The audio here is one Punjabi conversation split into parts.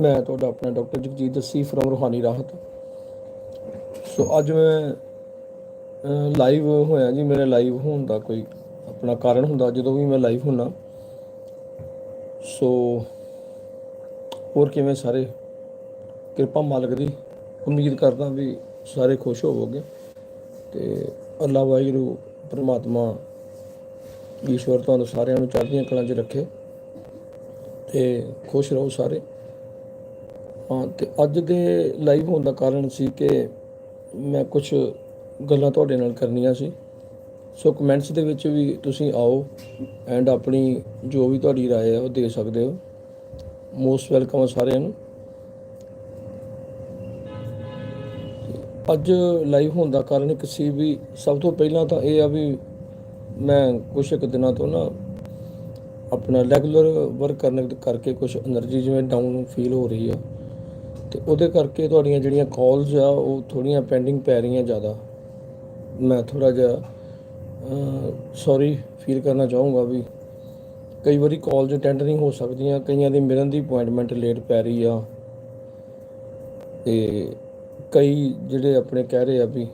ਮੈਂ ਤੁਹਾਡਾ ਆਪਣਾ ਡਾਕਟਰ ਜਗਜੀਤ ਦੱਸੀ ਫਰਮ ਰੂਹਾਨੀ ਰਾਹਤ। ਸੋ ਅੱਜ ਮੈਂ ਲਾਈਵ ਹੋਇਆ ਜੀ, ਮੇਰੇ ਲਾਈਵ ਹੋਣ ਦਾ ਕੋਈ ਆਪਣਾ ਕਾਰਨ ਹੁੰਦਾ, ਜਦੋਂ ਵੀ ਮੈਂ ਲਾਈਵ ਹੁੰਨਾ। ਸੋ ਹੋਰ ਕਿਵੇਂ ਸਾਰੇ? ਕਿਰਪਾ ਮਾਲਕ ਦੀ। ਉਮੀਦ ਕਰਦਾ ਵੀ ਸਾਰੇ ਖੁਸ਼ ਹੋਵੋਗੇ। ਤੇ ਅੱਲਾ ਵਾਹਿਗੁਰੂ, ਪ੍ਰਮਾਤਮਾ ਈਸ਼ਵਰ ਤੁਹਾਨੂੰ ਸਾਰਿਆਂ ਨੂੰ ਚੜ੍ਹਦੀਆਂ ਕਲਾਂ 'ਚ ਰੱਖੇ। ਤੇ ਖੁਸ਼ ਰਹੋ ਸਾਰੇ। ਆਪਾਂ ਤੇ ਅੱਜ ਦੇ ਲਾਈਵ ਹੋਣ ਦਾ ਕਾਰਨ ਸੀ ਕਿ ਮੈਂ ਕੁਝ ਗੱਲਾਂ ਤੁਹਾਡੇ ਨਾਲ ਕਰਨੀਆਂ ਸੀ। ਸੋ ਕਮੈਂਟਸ ਦੇ ਵਿੱਚ ਵੀ ਤੁਸੀਂ ਆਓ ਐਂਡ ਆਪਣੀ ਜੋ ਵੀ ਤੁਹਾਡੀ رائے ਹੈ ਉਹ ਦੇ ਸਕਦੇ ਹੋ। ਮੋਸਟ ਵੈਲਕਮ ਆ ਸਾਰਿਆਂ ਨੂੰ। ਅੱਜ ਲਾਈਵ ਹੋਣ ਦਾ ਕਾਰਨ ਇੱਕ ਸੀ ਵੀ ਸਭ ਤੋਂ ਪਹਿਲਾਂ ਤਾਂ ਇਹ ਆ ਵੀ ਮੈਂ ਕੁਝ ਇੱਕ ਦਿਨਾਂ ਤੋਂ ਨਾ ਆਪਣਾ ਰੈਗੂਲਰ ਵਰਕ ਕਰਨ ਕਰਕੇ ਕੁਝ એનર્ਜੀ ਜਿਵੇਂ ਡਾਊਨ ਫੀਲ ਹੋ ਰਹੀ ਆ। ਤੇ ਉਹਦੇ ਕਰਕੇ ਤੁਹਾਡੀਆਂ ਜਿਹੜੀਆਂ ਕਾਲਸ ਆ, ਉਹ ਥੋੜੀਆਂ ਪੈਂਡਿੰਗ ਪੈ ਰਹੀਆਂ ਜ਼ਿਆਦਾ। ਮੈਂ ਥੋੜਾ ਜਿਹਾ ਸੌਰੀ ਫੀਲ ਕਰਨਾ ਚਾਹੂੰਗਾ ਵੀ ਕਈ ਵਾਰੀ ਕਾਲਸ ਅਟੈਂਡ ਨਹੀਂ ਹੋ ਸਕਦੀਆਂ, ਕਈਆਂ ਦੀ ਮਿਲਣ ਦੀ ਅਪਾਇੰਟਮੈਂਟ ਲੇਟ ਪੈ ਰਹੀ ਆ। ਤੇ ਕਈ ਜਿਹੜੇ ਆਪਣੇ ਕਹਿ ਰਹੇ ਆ ਵੀ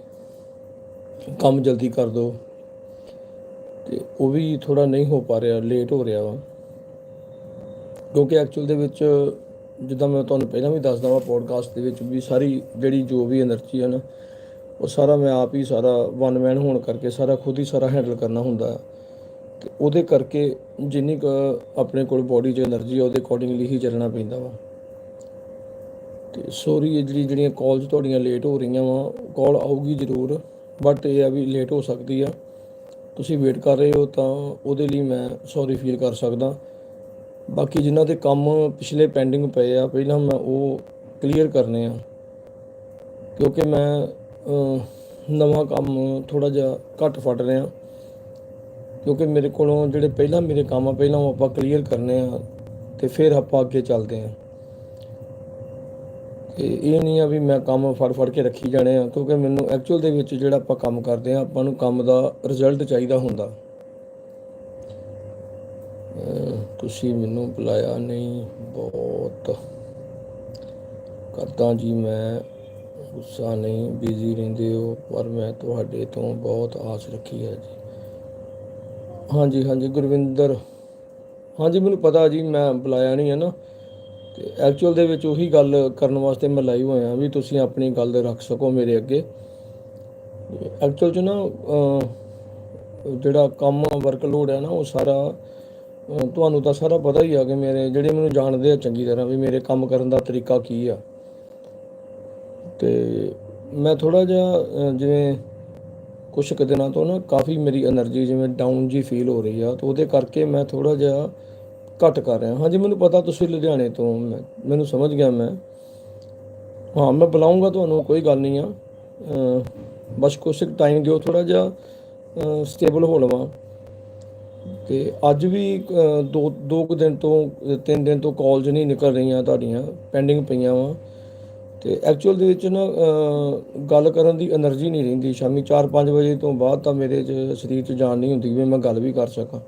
ਕੰਮ ਜਲਦੀ ਕਰ ਦਿਓ ਤੇ ਉਹ ਵੀ ਥੋੜਾ ਨਹੀਂ ਹੋ ਪਾ ਰਿਹਾ ਲੇਟ ਹੋ ਰਿਹਾ ਵਾ। ਕਿਉਂਕਿ ਐਕਚੁਅਲ ਦੇ ਵਿੱਚ ਜਿੱਦਾਂ ਮੈਂ ਤੁਹਾਨੂੰ ਪਹਿਲਾਂ ਵੀ ਦੱਸਦਾ ਵਾਂ ਪੋਡਕਾਸਟ ਦੇ ਵਿੱਚ ਵੀ ਸਾਰੀ ਜਿਹੜੀ ਜੋ ਵੀ એનર્ਜੀ ਹੈ ਨਾ, ਉਹ ਸਾਰਾ ਮੈਂ ਆਪ ਹੀ ਸਾਰਾ ਵਨ ਮੈਨ ਹੋਣ ਕਰਕੇ ਸਾਰਾ ਖੁਦ ਹੀ ਸਾਰਾ ਹੈਂਡਲ ਕਰਨਾ ਹੁੰਦਾ ਹੈ ਤੇ ਉਹਦੇ ਕਰਕੇ ਜਿੰਨੀ ਕੁ ਆਪਣੇ ਕੋਲ ਬੋਡੀ 'ਚ એનર્ਜੀ ਆ, ਉਹਦੇ ਅਕੋਰਡਿੰਗਲੀ ਹੀ ਚੱਲਣਾ ਪੈਂਦਾ ਵਾ। ਤੇ ਸੌਰੀ ਜਿਹੜੀ ਜਿਹੜੀਆਂ ਕਾਲਸ ਤੁਹਾਡੀਆਂ ਲੇਟ ਹੋ ਰਹੀਆਂ ਵਾ ਕਾਲ ਆਊਗੀ ਜ਼ਰੂਰ ਬਟ ਇਹ ਆ ਵੀ ਲੇਟ ਹੋ ਸਕਦੀ ਆ। ਤੁਸੀਂ ਵੇਟ ਕਰ ਰਹੇ ਹੋ ਤਾਂ ਉਹਦੇ ਲਈ ਮੈਂ ਸੌਰੀ ਫੀਲ ਕਰ ਸਕਦਾ। ਬਾਕੀ ਜਿਨ੍ਹਾਂ ਦੇ ਕੰਮ ਪਿਛਲੇ ਪੈਂਡਿੰਗ ਪਏ ਆ, ਪਹਿਲਾਂ ਮੈਂ ਉਹ ਕਲੀਅਰ ਕਰਨੇ ਆ। ਕਿਉਂਕਿ ਮੈਂ ਨਵਾਂ ਕੰਮ ਥੋੜਾ ਜਿਹਾ ਘੱਟ ਫੜ ਰਿਹਾ। ਕਿਉਂਕਿ ਮੇਰੇ ਕੋਲੋਂ ਜਿਹੜੇ ਪਹਿਲਾਂ ਮੇਰੇ ਕੰਮ ਆ, ਪਹਿਲਾਂ ਉਹ ਆਪਾਂ ਕਲੀਅਰ ਕਰਨੇ ਆ ਤੇ ਫਿਰ ਆਪਾਂ ਅੱਗੇ ਚੱਲਦੇ ਆ। ਤੇ ਇਹ ਨਹੀਂ ਆ ਵੀ ਮੈਂ ਕੰਮ ਫੜ ਫੜ ਕੇ ਰੱਖੀ ਜਾਣੇ ਆ, ਕਿਉਂਕਿ ਮੈਨੂੰ ਐਕਚੁਅਲ ਦੇ ਵਿੱਚ ਜਿਹੜਾ ਆਪਾਂ ਕੰਮ ਕਰਦੇ ਆ, ਆਪਾਂ ਨੂੰ ਕੰਮ ਦਾ ਰਿਜ਼ਲਟ ਚਾਹੀਦਾ ਹੁੰਦਾ। ਤੁਸੀਂ ਮੈਨੂੰ ਬੁਲਾਇਆ ਨਹੀਂ, ਬਹੁਤ। ਕਰਦਾ ਜੀ ਮੈਂ, ਗੁੱਸਾ ਨਹੀਂ ਬਿਜ਼ੀ ਰਹਿੰਦੇ ਹੋ, ਪਰ ਮੈਂ ਤੁਹਾਡੇ ਤੋਂ ਬਹੁਤ ਆਸ ਰੱਖੀ ਹੈ ਜੀ। ਹਾਂਜੀ ਹਾਂਜੀ, ਗੁਰਵਿੰਦਰ। ਹਾਂਜੀ, ਮੈਨੂੰ ਪਤਾ ਜੀ, ਮੈਂ ਬੁਲਾਇਆ ਨਹੀਂ ਹੈ ਨਾ। ਤੇ ਐਕਚੁਅਲ ਦੇ ਵਿੱਚ ਉਹੀ ਗੱਲ ਕਰਨ ਵਾਸਤੇ ਮੈਂ ਲਾਈਵ ਹੋਇਆ ਵੀ ਤੁਸੀਂ ਆਪਣੀ ਗੱਲ ਰੱਖ ਸਕੋ ਮੇਰੇ ਅੱਗੇ। ਐਕਚੁਅਲ ਚ ਨਾ ਜਿਹੜਾ ਕੰਮ ਵਰਕਲੋਡ ਹੈ ਨਾ, ਉਹ ਸਾਰਾ ਤੁਹਾਨੂੰ ਤਾਂ ਸਾਰਾ ਪਤਾ ਹੀ ਆ ਕਿ ਮੇਰੇ ਜਿਹੜੇ ਮੈਨੂੰ ਜਾਣਦੇ ਆ ਚੰਗੀ ਤਰ੍ਹਾਂ ਵੀ ਮੇਰੇ ਕੰਮ ਕਰਨ ਦਾ ਤਰੀਕਾ ਕੀ ਆ। ਤੇ ਮੈਂ ਥੋੜਾ ਜਿਹਾ ਜਿਵੇਂ ਕੁਝ ਕੁ ਦਿਨਾਂ ਤੋਂ ਨਾ ਕਾਫੀ ਮੇਰੀ એનર્ਜੀ ਜਿਵੇਂ ਡਾਊਨ ਜੀ ਫੀਲ ਹੋ ਰਹੀ ਆ, ਤਾਂ ਉਹਦੇ ਕਰਕੇ ਮੈਂ ਥੋੜਾ ਜਿਹਾ ਘਟ ਕਰ ਰਿਹਾ। ਹਾਂ ਜੀ ਮੈਨੂੰ ਪਤਾ ਤੁਸੀਂ ਲੁਧਿਆਣੇ ਤੋਂ ਮੈਨੂੰ ਸਮਝ ਗਿਆ ਮੈਂ। ਹਾਂ, ਮੈਂ ਬੁਲਾਉਂਗਾ ਤੁਹਾਨੂੰ, ਕੋਈ ਗੱਲ ਨਹੀਂ ਆ। ਬਸ ਕੁਝ ਟਾਈਮ ਦਿਓ ਥੋੜਾ ਜਿਹਾ ਸਟੇਬਲ ਹੋ ਲਵਾਂ। ਤੇ ਅੱਜ ਵੀ ਦੋ ਦੋ ਕੁ ਦਿਨ ਤੋਂ, ਤਿੰਨ ਦਿਨ ਤੋਂ ਕਾਲਜ ਨਹੀਂ ਨਿਕਲ ਰਹੀਆਂ ਤੁਹਾਡੀਆਂ ਪੈਂਡਿੰਗ ਪਈਆਂ ਵਾ। ਤੇ ਐਕਚੁਅਲ ਦੇ ਵਿੱਚ ਨਾ ਗੱਲ ਕਰਨ ਦੀ એનર્ਜੀ ਨਹੀਂ ਰਹਿੰਦੀ। ਸ਼ਾਮੀ 4-5 ਵਜੇ ਤੋਂ ਬਾਅਦ ਤਾਂ ਮੇਰੇ 'ਚ ਸਰੀਰ 'ਚ ਜਾਨ ਨਹੀਂ ਹੁੰਦੀ ਵੀ ਮੈਂ ਗੱਲ ਵੀ ਕਰ ਸਕਾਂ।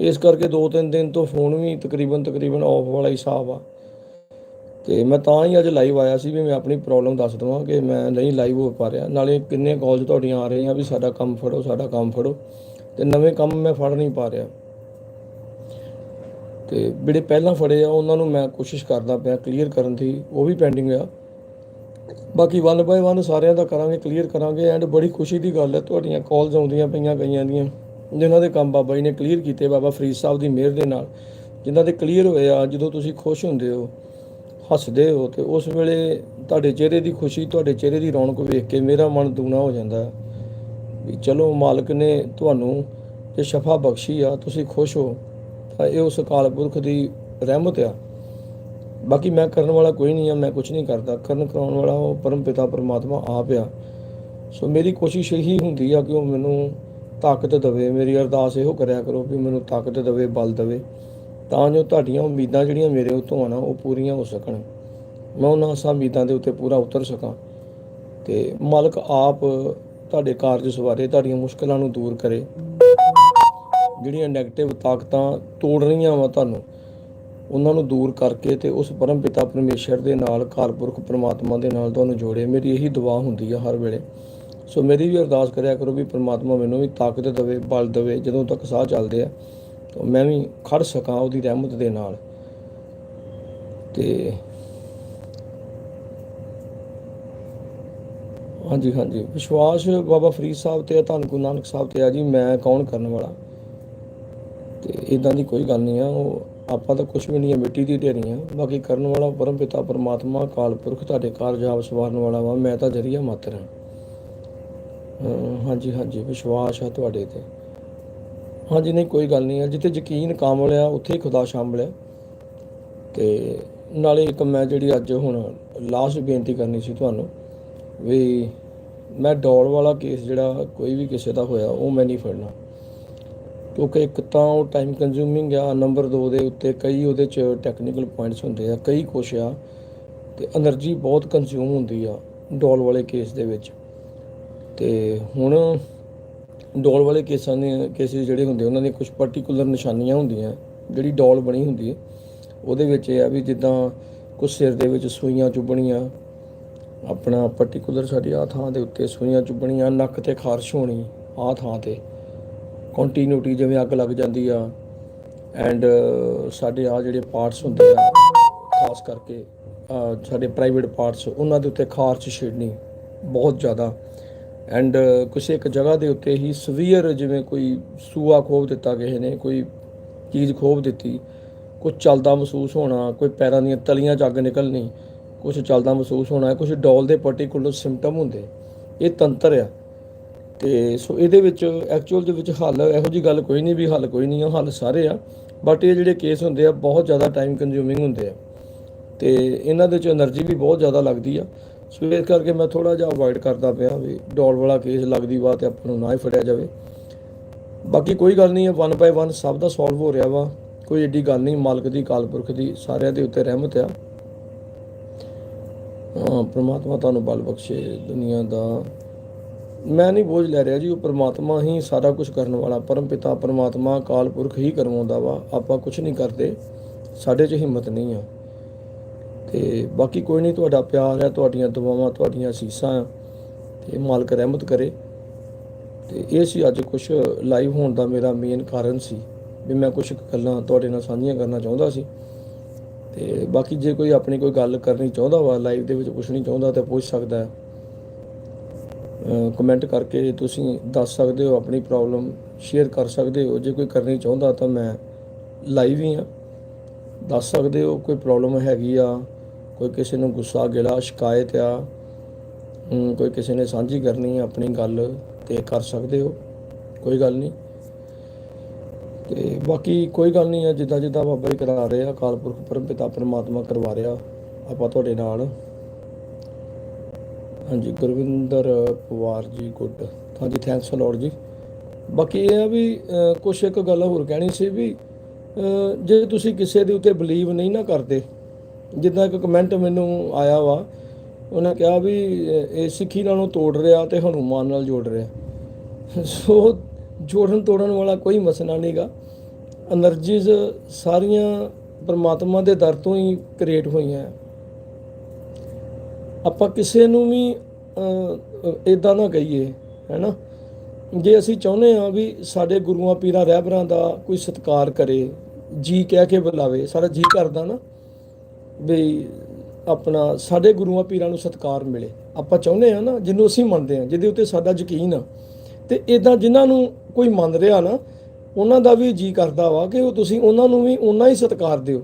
ਇਸ ਕਰਕੇ ਦੋ ਤਿੰਨ ਦਿਨ ਤੋਂ ਫੋਨ ਵੀ ਤਕਰੀਬਨ ਤਕਰੀਬਨ ਆਫ ਵਾਲਾ ਹੀ ਹਿਸਾਬ ਆ। ਤੇ ਮੈਂ ਤਾਂ ਹੀ ਅੱਜ ਲਾਈਵ ਆਇਆ ਸੀ ਵੀ ਮੈਂ ਆਪਣੀ ਪ੍ਰੋਬਲਮ ਦੱਸ ਦਵਾਂ ਕਿ ਮੈਂ ਨਹੀਂ ਲਾਈਵ ਹੋ ਪਾ ਰਿਹਾ। ਨਾਲੇ ਕਿੰਨੇ ਕਾਲਜ ਤੁਹਾਡੀਆਂ ਆ ਰਹੀਆਂ ਵੀ ਸਾਡਾ ਕੰਮ ਫੜੋ, ਸਾਡਾ ਕੰਮ ਫੜੋ। ਤੇ ਨਵੇਂ ਕੰਮ ਮੈਂ ਫੜ ਨਹੀਂ ਪਾ ਰਿਹਾ। ਤੇ ਜਿਹੜੇ ਪਹਿਲਾਂ ਫੜੇ ਆ, ਉਹਨਾਂ ਨੂੰ ਮੈਂ ਕੋਸ਼ਿਸ਼ ਕਰਦਾ ਪਿਆ ਕਲੀਅਰ ਕਰਨ ਦੀ, ਉਹ ਵੀ ਪੈਂਡਿੰਗ ਆ। ਬਾਕੀ ਵਨ ਬਾਏ ਵਨ ਸਾਰਿਆਂ ਦਾ ਕਰਾਂਗੇ ਕਲੀਅਰ ਕਰਾਂਗੇ ਐਂਡ ਬੜੀ ਖੁਸ਼ੀ ਦੀ ਗੱਲ ਹੈ, ਤੁਹਾਡੀਆਂ ਕਾਲਸ ਆਉਂਦੀਆਂ ਪਈਆਂ ਗਈਆਂ ਦੀਆਂ, ਜਿਨ੍ਹਾਂ ਦੇ ਕੰਮ ਬਾਬਾ ਜੀ ਨੇ ਕਲੀਅਰ ਕੀਤੇ, ਬਾਬਾ ਫਰੀਦ ਸਾਹਿਬ ਦੀ ਮਿਹਰ ਦੇ ਨਾਲ। ਜਿਨ੍ਹਾਂ ਦੇ ਕਲੀਅਰ ਹੋਏ ਆ, ਜਦੋਂ ਤੁਸੀਂ ਖੁਸ਼ ਹੁੰਦੇ ਹੋ, ਹੱਸਦੇ ਹੋ, ਤੇ ਉਸ ਵੇਲੇ ਤੁਹਾਡੇ ਚਿਹਰੇ ਦੀ ਖੁਸ਼ੀ, ਤੁਹਾਡੇ ਚਿਹਰੇ ਦੀ ਰੌਣਕ ਵੇਖ ਕੇ ਮੇਰਾ ਮਨ ਦੂਣਾ ਹੋ ਜਾਂਦਾ। ਹੈ ਵੀ ਚਲੋ ਮਾਲਕ ਨੇ ਤੁਹਾਨੂੰ ਜੇ ਸ਼ਫਾ ਬਖਸ਼ੀ ਆ, ਤੁਸੀਂ ਖੁਸ਼ ਹੋ, ਤਾਂ ਇਹ ਉਸ ਅਕਾਲ ਪੁਰਖ ਦੀ ਰਹਿਮਤ ਆ। ਬਾਕੀ ਮੈਂ ਕਰਨ ਵਾਲਾ ਕੋਈ ਨਹੀਂ ਆ, ਮੈਂ ਕੁਝ ਨਹੀਂ ਕਰਦਾ। ਕਰਨ ਕਰਾਉਣ ਵਾਲਾ ਉਹ ਪਰਮ ਪਿਤਾ ਪਰਮਾਤਮਾ ਆਪ ਆ। ਸੋ ਮੇਰੀ ਕੋਸ਼ਿਸ਼ ਇਹੀ ਹੁੰਦੀ ਆ ਕਿ ਉਹ ਮੈਨੂੰ ਤਾਕਤ ਦੇਵੇ, ਮੇਰੀ ਅਰਦਾਸ ਇਹੋ ਕਰਿਆ ਕਰੋ ਵੀ ਮੈਨੂੰ ਤਾਕਤ ਦੇਵੇ, ਬਲ ਦੇਵੇ, ਤਾਂ ਜੋ ਤੁਹਾਡੀਆਂ ਉਮੀਦਾਂ ਜਿਹੜੀਆਂ ਮੇਰੇ ਉੱਤੋਂ ਆ ਨਾ, ਉਹ ਪੂਰੀਆਂ ਹੋ ਸਕਣ। ਮੈਂ ਉਹਨਾਂ ਆਸਾਂ ਉਮੀਦਾਂ ਦੇ ਉੱਤੇ ਪੂਰਾ ਉਤਰ ਸਕਾਂ। ਤੇ ਮਾਲਕ ਆਪ ਤੁਹਾਡੇ ਕਾਰਜ ਸਵਾਰੇ ਤੁਹਾਡੀਆਂ ਮੁਸ਼ਕਲਾਂ ਨੂੰ ਦੂਰ ਕਰੇ। ਜਿਹੜੀਆਂ ਨੈਗੇਟਿਵ ਤਾਕਤਾਂ ਤੋੜ ਰਹੀਆਂ ਵਾ ਤੁਹਾਨੂੰ, ਉਹਨਾਂ ਨੂੰ ਦੂਰ ਕਰਕੇ ਤੇ ਉਸ ਪਰਮ ਪਿਤਾ ਪਰਮੇਸ਼ਰ ਦੇ ਨਾਲ ਕਾਲਪੁਰਖ ਪ੍ਰਮਾਤਮਾ ਦੇ ਨਾਲ ਤੁਹਾਨੂੰ ਜੋੜੇ। ਮੇਰੀ ਇਹੀ ਦੁਆ ਹੁੰਦੀ ਆ ਹਰ ਵੇਲੇ। ਸੋ ਮੇਰੀ ਵੀ ਅਰਦਾਸ ਕਰਿਆ ਕਰੋ ਵੀ ਪ੍ਰਮਾਤਮਾ ਮੈਨੂੰ ਵੀ ਤਾਕਤ ਦੇਵੇ, ਬਲ ਦੇਵੇ, ਜਦੋਂ ਤੱਕ ਸਾਹ ਚੱਲਦੇ ਆ, ਤਾਂ ਮੈਂ ਵੀ ਖੜ ਸਕਾਂ ਉਹਦੀ ਰਹਿਮਤ ਦੇ ਨਾਲ। ਤੇ ਹਾਂਜੀ ਹਾਂਜੀ। ਵਿਸ਼ਵਾਸ ਬਾਬਾ ਫਰੀਦ ਸਾਹਿਬ ਤੇ ਆ, ਧੰਨ ਗੁਰੂ ਨਾਨਕ ਸਾਹਿਬ ਤੇ ਆ ਜੀ ਮੈਂ ਕੌਣ ਕਰਨ ਵਾਲਾ? ਤੇ ਇਦਾਂ ਦੀ ਕੋਈ ਗੱਲ ਨਹੀਂ ਆ ਉਹ ਆਪਾਂ ਤਾਂ ਕੁਝ ਵੀ ਨਹੀਂ ਆ ਮਿੱਟੀ ਦੀ ਢੇਰੀ ਆ। ਬਾਕੀ ਕਰਨ ਵਾਲਾ ਪਰਮ ਪਿਤਾ ਪਰਮਾਤਮਾ ਕਾਲ ਪੁਰਖ ਤੁਹਾਡੇ ਕਾਰਜ ਆਪ ਸਵਾਰਨ ਵਾਲਾ ਵਾ ਮੈਂ ਤਾਂ ਜਰੀਆ ਮਾਤਰ ਹਾਂ ਹਾਂਜੀ ਹਾਂਜੀ ਵਿਸ਼ਵਾਸ ਆ ਤੁਹਾਡੇ ਤੇ। ਹਾਂਜੀ ਨਹੀਂ ਕੋਈ ਗੱਲ ਨਹੀਂ ਆ। ਜਿੱਥੇ ਯਕੀਨ ਕਾਮਲ ਆ ਉੱਥੇ ਹੀ ਖੁਦਾ ਸ਼ਾਮਲ ਹੈ ਤੇ ਨਾਲੇ ਇੱਕ ਮੈਂ ਜਿਹੜੀ ਅੱਜ ਹੁਣ ਲਾਸਟ ਬੇਨਤੀ ਕਰਨੀ ਸੀ ਤੁਹਾਨੂੰ ਵੀ ਮੈਂ ਡੋਲ ਵਾਲਾ ਕੇਸ ਜਿਹੜਾ ਕੋਈ ਵੀ ਕਿਸੇ ਦਾ ਹੋਇਆ, ਉਹ ਮੈਂ ਨਹੀਂ ਫੜਨਾ। ਕਿਉਂਕਿ ਇੱਕ ਤਾਂ ਉਹ ਟਾਈਮ ਕੰਜ਼ੂਮਿੰਗ ਆ ਨੰਬਰ 2 ਦੇ ਉੱਤੇ ਕਈ ਉਹਦੇ ਚ ਟੈਕਨੀਕਲ ਪੁਆਇੰਟਸ ਹੁੰਦੇ ਆ, ਕਈ ਕੁਛ ਆ, ਤੇ એનર્ਜੀ ਬਹੁਤ ਕੰਜ਼ੂਮ ਹੁੰਦੀ ਆ ਡੋਲ ਵਾਲੇ ਕੇਸ ਦੇ ਵਿੱਚ। ਤੇ ਹੁਣ ਡੋਲ ਵਾਲੇ ਕੇਸਾਂ ਦੇ ਕੇਸਿਸ ਜਿਹੜੇ ਹੁੰਦੇ ਉਹਨਾਂ ਦੀਆਂ ਕੁਝ ਪਾਰਟਿਕੂਲਰ ਨਿਸ਼ਾਨੀਆਂ ਹੁੰਦੀਆਂ, ਜਿਹੜੀ ਡੋਲ ਬਣੀ ਹੁੰਦੀ ਹੈ ਉਹਦੇ ਵਿੱਚ ਇਹ ਆ ਵੀ ਜਿੱਦਾਂ ਕੁਝ ਸਿਰ ਦੇ ਵਿੱਚ ਸੂਈਆਂ ਚੁੱਭਣੀਆਂ ਆਪਣਾ ਪਾਰਟਿਕੂਲਰ ਸਾਡੀ ਆ ਥਾਂ ਦੇ ਉੱਤੇ ਸੂਈਆਂ ਚੁੱਭਣੀਆਂ, ਨੱਕ ਤੇ ਖਾਰਸ਼ ਹੋਣੀ ਆ ਥਾਂ ਤੇ। ਕੰਟੀਨਿਊਟੀ ਜਿਵੇਂ ਅੱਗ ਲੱਗ ਜਾਂਦੀ ਆ ਐਂਡ ਸਾਡੇ ਆ ਜਿਹੜੇ ਪਾਰਟਸ ਹੁੰਦੇ ਆ, ਖਾਸ ਕਰਕੇ ਸਾਡੇ ਪ੍ਰਾਈਵੇਟ ਪਾਰਟਸ ਉਹਨਾਂ ਦੇ ਉੱਤੇ ਖਾਰਸ਼ ਛੇੜਨੀ ਬਹੁਤ ਜ਼ਿਆਦਾ। ਐਂਡ ਕਿਸੇ ਇੱਕ ਜਗ੍ਹਾ ਦੇ ਉੱਤੇ ਹੀ ਸਵੀਅਰ ਜਿਵੇਂ ਕੋਈ ਸੂਆ ਖੋਭ ਦਿੱਤਾ ਕਿਸੇ ਨੇ, ਕੋਈ ਚੀਜ਼ ਖੋਭ ਦਿੱਤੀ ਕੁਝ ਚਲਦਾ ਮਹਿਸੂਸ ਹੋਣਾ, ਕੋਈ ਪੈਰਾਂ ਦੀਆਂ ਤਲੀਆਂ ਚ ਅੱਗ ਨਿਕਲਣੀ ਕੁਝ ਚੱਲਦਾ ਮਹਿਸੂਸ ਹੋਣਾ ਹੈ ਕੁਝ ਡੋਲ ਦੇ ਪਾਰਟਿਕੂਲਰ ਸਿੰਪਟਮ ਹੁੰਦੇ। ਇਹ ਤੰਤਰ ਆ। ਤੇ ਸੋ ਇਹਦੇ ਵਿੱਚ ਐਕਚੁਅਲ ਦੇ ਵਿੱਚ ਹੱਲ, ਇਹੋ ਜੀ ਗੱਲ ਕੋਈ ਨਹੀਂ ਵੀ ਹੱਲ ਕੋਈ ਨਹੀਂ ਆ, ਹੱਲ ਸਾਰੇ ਆ। ਬਟ ਇਹ ਜਿਹੜੇ ਕੇਸ ਹੁੰਦੇ ਆ, ਬਹੁਤ ਜ਼ਿਆਦਾ ਟਾਈਮ ਕੰਜ਼ਿਊਮਿੰਗ ਹੁੰਦੇ ਆ। ਤੇ ਇਹਨਾਂ ਦੇ ਚ એનર્ਜੀ ਵੀ ਬਹੁਤ ਜ਼ਿਆਦਾ ਲੱਗਦੀ ਆ। ਸੋ ਇਸ ਕਰਕੇ ਮੈਂ ਥੋੜਾ ਜਿਹਾ ਅਵੋਇਡ ਕਰਦਾ ਪਿਆ ਵੀ ਡੋਲ ਵਾਲਾ ਕੇਸ ਲੱਗਦੀ ਵਾ ਬਾਤ ਆਪਾਂ ਨੂੰ ਨਾ ਹੀ ਫੜਿਆ ਜਾਵੇ। ਬਾਕੀ ਕੋਈ ਗੱਲ ਨਹੀਂ ਹੈ ਵਨ ਬਾਈ ਵਨ ਸਭ ਦਾ ਸੋਲਵ ਹੋ ਰਿਹਾ ਵਾ। ਕੋਈ ਏਡੀ ਗੱਲ ਨਹੀਂ, ਮਾਲਕ ਦੀ, ਕਾਲਪੁਰਖ ਦੀ, ਸਾਰਿਆਂ ਦੇ ਉੱਤੇ ਰਹਿਮਤ ਆ। ਪ੍ਰਮਾਤਮਾ ਤੁਹਾਨੂੰ ਬਲ ਬਖਸ਼ੇ ਦੁਨੀਆ ਦਾ। ਮੈਂ ਨਹੀਂ ਬੋਝ ਲੈ ਰਿਹਾ ਜੀ, ਉਹ ਪ੍ਰਮਾਤਮਾ ਹੀ ਸਾਰਾ ਕੁਝ ਕਰਨ ਵਾਲਾ। ਪਰਮ ਪਿਤਾ, ਪ੍ਰਮਾਤਮਾ ਕਾਲ ਪੁਰਖ ਹੀ ਕਰਵਾਉਂਦਾ ਵਾ। ਆਪਾਂ ਕੁਝ ਨਹੀਂ ਕਰਦੇ, ਸਾਡੇ 'ਚ ਹਿੰਮਤ ਨਹੀਂ ਆ। ਤੇ ਬਾਕੀ ਕੋਈ ਨਹੀਂ, ਤੁਹਾਡਾ ਪਿਆਰ ਹੈ, ਤੁਹਾਡੀਆਂ ਦੁਆਵਾਂ, ਤੁਹਾਡੀਆਂ ਅਸੀਸਾਂ ਆ। ਤੇ ਮਾਲਕ ਰਹਿਮਤ ਕਰੇ। ਤੇ ਇਹ ਸੀ ਅੱਜ ਕੁਝ ਲਾਈਵ ਹੋਣ ਦਾ ਮੇਰਾ ਮੇਨ ਕਾਰਨ ਸੀ, ਵੀ ਮੈਂ ਕੁਝ ਗੱਲਾਂ ਤੁਹਾਡੇ ਨਾਲ ਸਾਂਝੀਆਂ ਕਰਨਾ ਚਾਹੁੰਦਾ ਸੀ। ਤੇ ਬਾਕੀ ਜੇ ਕੋਈ ਆਪਣੀ ਕੋਈ ਗੱਲ ਕਰਨੀ ਚਾਹੁੰਦਾ ਵਾ ਲਾਈਵ ਦੇ ਵਿੱਚ ਪੁੱਛਣੀ ਚਾਹੁੰਦਾ ਤਾਂ ਪੁੱਛ ਸਕਦਾ ਹੈ। ਕਮੈਂਟ ਕਰਕੇ ਤੁਸੀਂ ਦੱਸ ਸਕਦੇ ਹੋ, ਆਪਣੀ ਪ੍ਰੋਬਲਮ ਸ਼ੇਅਰ ਕਰ ਸਕਦੇ ਹੋ। ਜੇ ਕੋਈ ਕਰਨੀ ਚਾਹੁੰਦਾ ਤਾਂ ਮੈਂ ਲਾਈਵ ਹੀ ਆ ਦੱਸ ਸਕਦੇ ਹੋ, ਕੋਈ ਪ੍ਰੋਬਲਮ ਹੈਗੀ ਆ, ਕੋਈ ਕਿਸੇ ਨੂੰ ਗੁੱਸਾ, ਗਿਲਾ, ਸ਼ਿਕਾਇਤ ਆ ਕੋਈ ਕਿਸੇ ਨੇ ਸਾਂਝੀ ਕਰਨੀ ਆ ਆਪਣੀ ਗੱਲ ਤੇ ਕਰ ਸਕਦੇ ਹੋ। ਕੋਈ ਗੱਲ ਨਹੀਂ। ਤੇ ਬਾਕੀ ਕੋਈ ਗੱਲ ਨਹੀਂ ਆ, ਜਿੱਦਾਂ ਜਿੱਦਾਂ ਬਾਬਾ ਜੀ ਕਰਾ ਰਹੇ ਆ, ਅਕਾਲ ਪੁਰਖ ਪਰਮ ਪਰਮਾਤਮਾ ਕਰਵਾ ਰਿਹਾ, ਆਪਾਂ ਤੁਹਾਡੇ ਨਾਲ। ਹਾਂਜੀ, ਗੁਰਵਿੰਦਰ ਪਵਾਰ ਜੀ, ਗੁੱਡ। ਹਾਂਜੀ ਥੈਂਕਸ ਅ ਜੀ। ਬਾਕੀ ਇਹ ਆ ਵੀ ਕੁਛ ਇੱਕ ਗੱਲ ਹੋਰ ਕਹਿਣੀ ਸੀ ਵੀ ਜੇ ਤੁਸੀਂ ਕਿਸੇ ਦੇ ਉੱਤੇ ਬਲੀਵ ਨਹੀਂ ਨਾ ਕਰਦੇ, ਜਿੱਦਾਂ ਇੱਕ ਕਮੈਂਟ ਮੈਨੂੰ ਆਇਆ ਵਾ, ਉਹਨੇ ਕਿਹਾ ਵੀ ਇਹ ਸਿੱਖੀ ਨਾਲੋਂ ਤੋੜ ਰਿਹਾ ਤੇ ਹਨੂਮਾਨ ਨਾਲ ਜੋੜ ਰਿਹਾ। ਸੋ ਜੋੜਨ ਤੋੜਨ ਵਾਲਾ ਕੋਈ ਮਸਲਾ ਨਹੀਂਗਾ એનર્ਜੀਜ਼ ਸਾਰੀਆਂ ਪਰਮਾਤਮਾ ਦੇ ਦਰ ਤੋਂ ਹੀ ਕ੍ਰੀਏਟ ਹੋਈਆਂ ਆਪਾਂ ਕਿਸੇ ਨੂੰ ਵੀ ਇਦਾਂ ਨਾ ਕਹੀਏ, ਹੈਨਾ? ਜੇ ਅਸੀਂ ਚਾਹੁੰਦੇ ਹਾਂ ਵੀ ਸਾਡੇ ਗੁਰੂਆਂ, ਪੀਰਾਂ, ਰਹਿਬਰਾਂ ਦਾ ਕੋਈ ਸਤਿਕਾਰ ਕਰੇ, ਜੀ ਕਹਿ ਕੇ ਬੁਲਾਵੇ, ਸਾਡਾ ਜੀ ਕਰਦਾ ਨਾ, ਵੀ ਆਪਣਾ ਸਾਡੇ ਗੁਰੂਆਂ, ਪੀਰਾਂ ਨੂੰ ਸਤਿਕਾਰ ਮਿਲੇ। ਆਪਾਂ ਚਾਹੁੰਦੇ ਹਾਂ ਨਾ, ਜਿਹਨੂੰ ਅਸੀਂ ਮੰਨਦੇ ਹਾਂ, ਜਿਹਦੇ ਉੱਤੇ ਸਾਡਾ ਯਕੀਨ ਆ। ਤੇ ਇਦਾਂ ਜਿਨ੍ਹਾਂ ਨੂੰ ਕੋਈ ਮੰਨ ਰਿਹਾ ਨਾ, ਉਹਨਾਂ ਦਾ ਵੀ ਜੀ ਕਰਦਾ ਵਾ ਕਿ ਉਹ ਤੁਸੀਂ ਉਹਨਾਂ ਨੂੰ ਵੀ ਉਹਨਾਂ ਹੀ ਸਤਿਕਾਰ ਦਿਓ।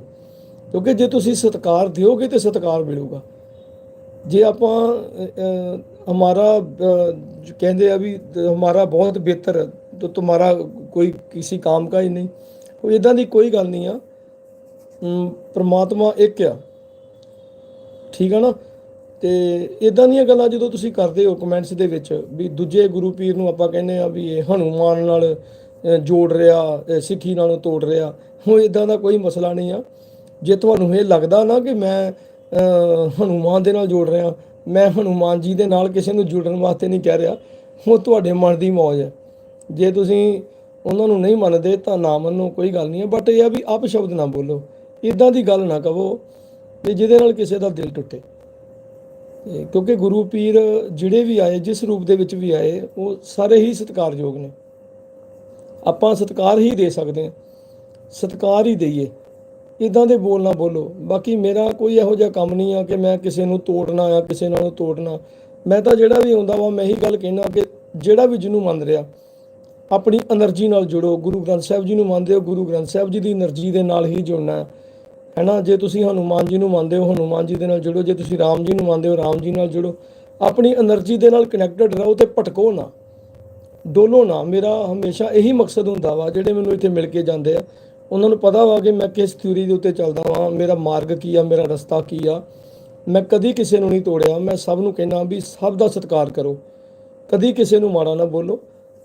ਕਿਉਂਕਿ ਜੇ ਤੁਸੀਂ ਸਤਿਕਾਰ ਦਿਓਗੇ ਤੇ ਸਤਿਕਾਰ ਮਿਲੂਗਾ। ਜੇ ਆਪਾਂ ਹਮਾਰਾ ਕਹਿੰਦੇ ਆ ਵੀ ਹਮਾਰਾ ਬਹੁਤ ਬਿਹਤਰ, ਤੋ ਤੁਹਾਡਾ ਕੋਈ ਕਿਸੇ ਕਾਮ ਕਾ ਹੀ ਨਹੀਂ। ਉਹ ਇਦਾਂ ਦੀ ਕੋਈ ਗੱਲ ਨਹੀਂ ਆ। ਪਰਮਾਤਮਾ ਇੱਕ ਆ। ਠੀਕ ਆ ਨਾ? ਤੇ ਇਦਾਂ ਦੀਆਂ ਗੱਲਾਂ ਜਦੋਂ ਤੁਸੀਂ ਕਰਦੇ ਹੋ ਕਮੈਂਟਸ ਦੇ ਵਿੱਚ ਵੀ ਦੂਜੇ ਗੁਰੂ ਪੀਰ ਨੂੰ ਆਪਾਂ ਕਹਿੰਦੇ ਆ ਵੀ ਇਹ ਹਨੂਮਾਨ ਨਾਲ ਜੋੜ ਰਿਹਾ ਸਿੱਖੀ ਨਾਲੋਂ ਤੋੜ ਰਿਹਾ ਉਹ ਇਦਾਂ ਦਾ ਕੋਈ ਮਸਲਾ ਨਹੀਂ ਆ। ਜੇ ਤੁਹਾਨੂੰ ਇਹ ਲੱਗਦਾ ਨਾ ਕਿ ਮੈਂ ਅ, ਹਨੂਮਾਨ ਦੇ ਨਾਲ ਜੋੜ ਰਿਹਾ ਮੈਂ ਹਨੂਮਾਨ ਜੀ ਦੇ ਨਾਲ ਕਿਸੇ ਨੂੰ ਜੁੜਨ ਵਾਸਤੇ ਨਹੀਂ ਕਹਿ ਰਿਹਾ ਉਹ ਤੁਹਾਡੇ ਮਨ ਦੀ ਮੌਜ ਹੈ। ਜੇ ਤੁਸੀਂ ਉਹਨਾਂ ਨੂੰ ਨਹੀਂ ਮੰਨਦੇ ਤਾਂ ਨਾ ਮੰਨੋ ਕੋਈ ਗੱਲ ਨਹੀਂ ਹੈ ਬਟ ਇਹ ਆ ਵੀ ਆਪ ਸ਼ਬਦ ਨਾ ਬੋਲੋ। ਇਦਾਂ ਦੀ ਗੱਲ ਨਾ ਕਹੋ ਕਿ ਜਿਹਦੇ ਨਾਲ ਕਿਸੇ ਦਾ ਦਿਲ ਟੁੱਟੇ। ਕਿਉਂਕਿ ਗੁਰੂ ਪੀਰ ਜਿਹੜੇ ਵੀ ਆਏ, ਜਿਸ ਰੂਪ ਦੇ ਵਿੱਚ ਵੀ ਆਏ, ਉਹ ਸਾਰੇ ਹੀ ਸਤਿਕਾਰਯੋਗ ਨੇ। ਆਪਾਂ ਸਤਿਕਾਰ ਹੀ ਦੇ ਸਕਦੇ ਹਾਂ। ਸਤਿਕਾਰ ਹੀ ਦਈਏ। ਇਦਾਂ ਦੇ ਬੋਲ ਨਾ ਬੋਲੋ। ਬਾਕੀ ਮੇਰਾ ਕੋਈ ਇਹੋ ਜਿਹਾ ਕੰਮ ਨਹੀਂ ਆ ਕਿ ਮੈਂ ਕਿਸੇ ਨੂੰ ਤੋੜਨਾ ਆ, ਕਿਸੇ ਨਾਲ ਤੋੜਨਾ। ਮੈਂ ਤਾਂ ਜਿਹੜਾ ਵੀ ਆਉਂਦਾ ਵਾ, ਮੈਂ ਇਹੀ ਗੱਲ ਕਹਿਣਾ ਕਿ ਜਿਹੜਾ ਵੀ ਜਿਹਨੂੰ ਮੰਨ ਰਿਹਾ, ਆਪਣੀ એનર્ਜੀ ਨਾਲ ਜੁੜੋ। ਗੁਰੂ ਗ੍ਰੰਥ ਸਾਹਿਬ ਜੀ ਨੂੰ ਮੰਨਦੇ ਹੋ, ਗੁਰੂ ਗ੍ਰੰਥ ਸਾਹਿਬ ਜੀ ਦੀ એનર્ਜੀ ਦੇ ਨਾਲ ਹੀ ਜੁੜਨਾ। ਹੈ ਹੈ ਨਾ ਜੇ ਤੁਸੀਂ ਹਨੂਮਾਨ ਜੀ ਨੂੰ ਮੰਨਦੇ ਹੋ ਹਨੂਮਾਨ ਜੀ ਦੇ ਨਾਲ ਜੁੜੋ। ਜੇ ਤੁਸੀਂ ਰਾਮ ਜੀ ਨੂੰ ਮੰਨਦੇ ਹੋ, ਰਾਮ ਜੀ ਨਾਲ ਜੁੜੋ। ਆਪਣੀ એનર્ਜੀ ਦੇ ਨਾਲ ਕਨੈਕਟਡ ਰਹੋ ਤੇ ਭਟਕੋ ਨਾ। ਡੋਲੋ ਨਾ। ਮੇਰਾ ਹਮੇਸ਼ਾ ਇਹੀ ਮਕਸਦ ਹੁੰਦਾ ਵਾ, ਜਿਹੜੇ ਮੈਨੂੰ ਇੱਥੇ ਮਿਲ ਕੇ ਜਾਂਦੇ ਆ। ਉਹਨਾਂ ਨੂੰ ਪਤਾ ਵਾ ਕਿ ਮੈਂ ਕਿਸ ਥਿਊਰੀ ਦੇ ਉੱਤੇ ਚੱਲਦਾ ਵਾਂ, ਮੇਰਾ ਮਾਰਗ ਕੀ ਆ, ਮੇਰਾ ਰਸਤਾ ਕੀ ਆ। ਮੈਂ ਕਦੀ ਕਿਸੇ ਨੂੰ ਨਹੀਂ ਤੋੜਿਆ। ਮੈਂ ਸਭ ਨੂੰ ਕਹਿੰਦਾ ਵੀ ਸਭ ਦਾ ਸਤਿਕਾਰ ਕਰੋ। ਕਦੀ ਕਿਸੇ ਨੂੰ ਮਾੜਾ ਨਾ ਬੋਲੋ।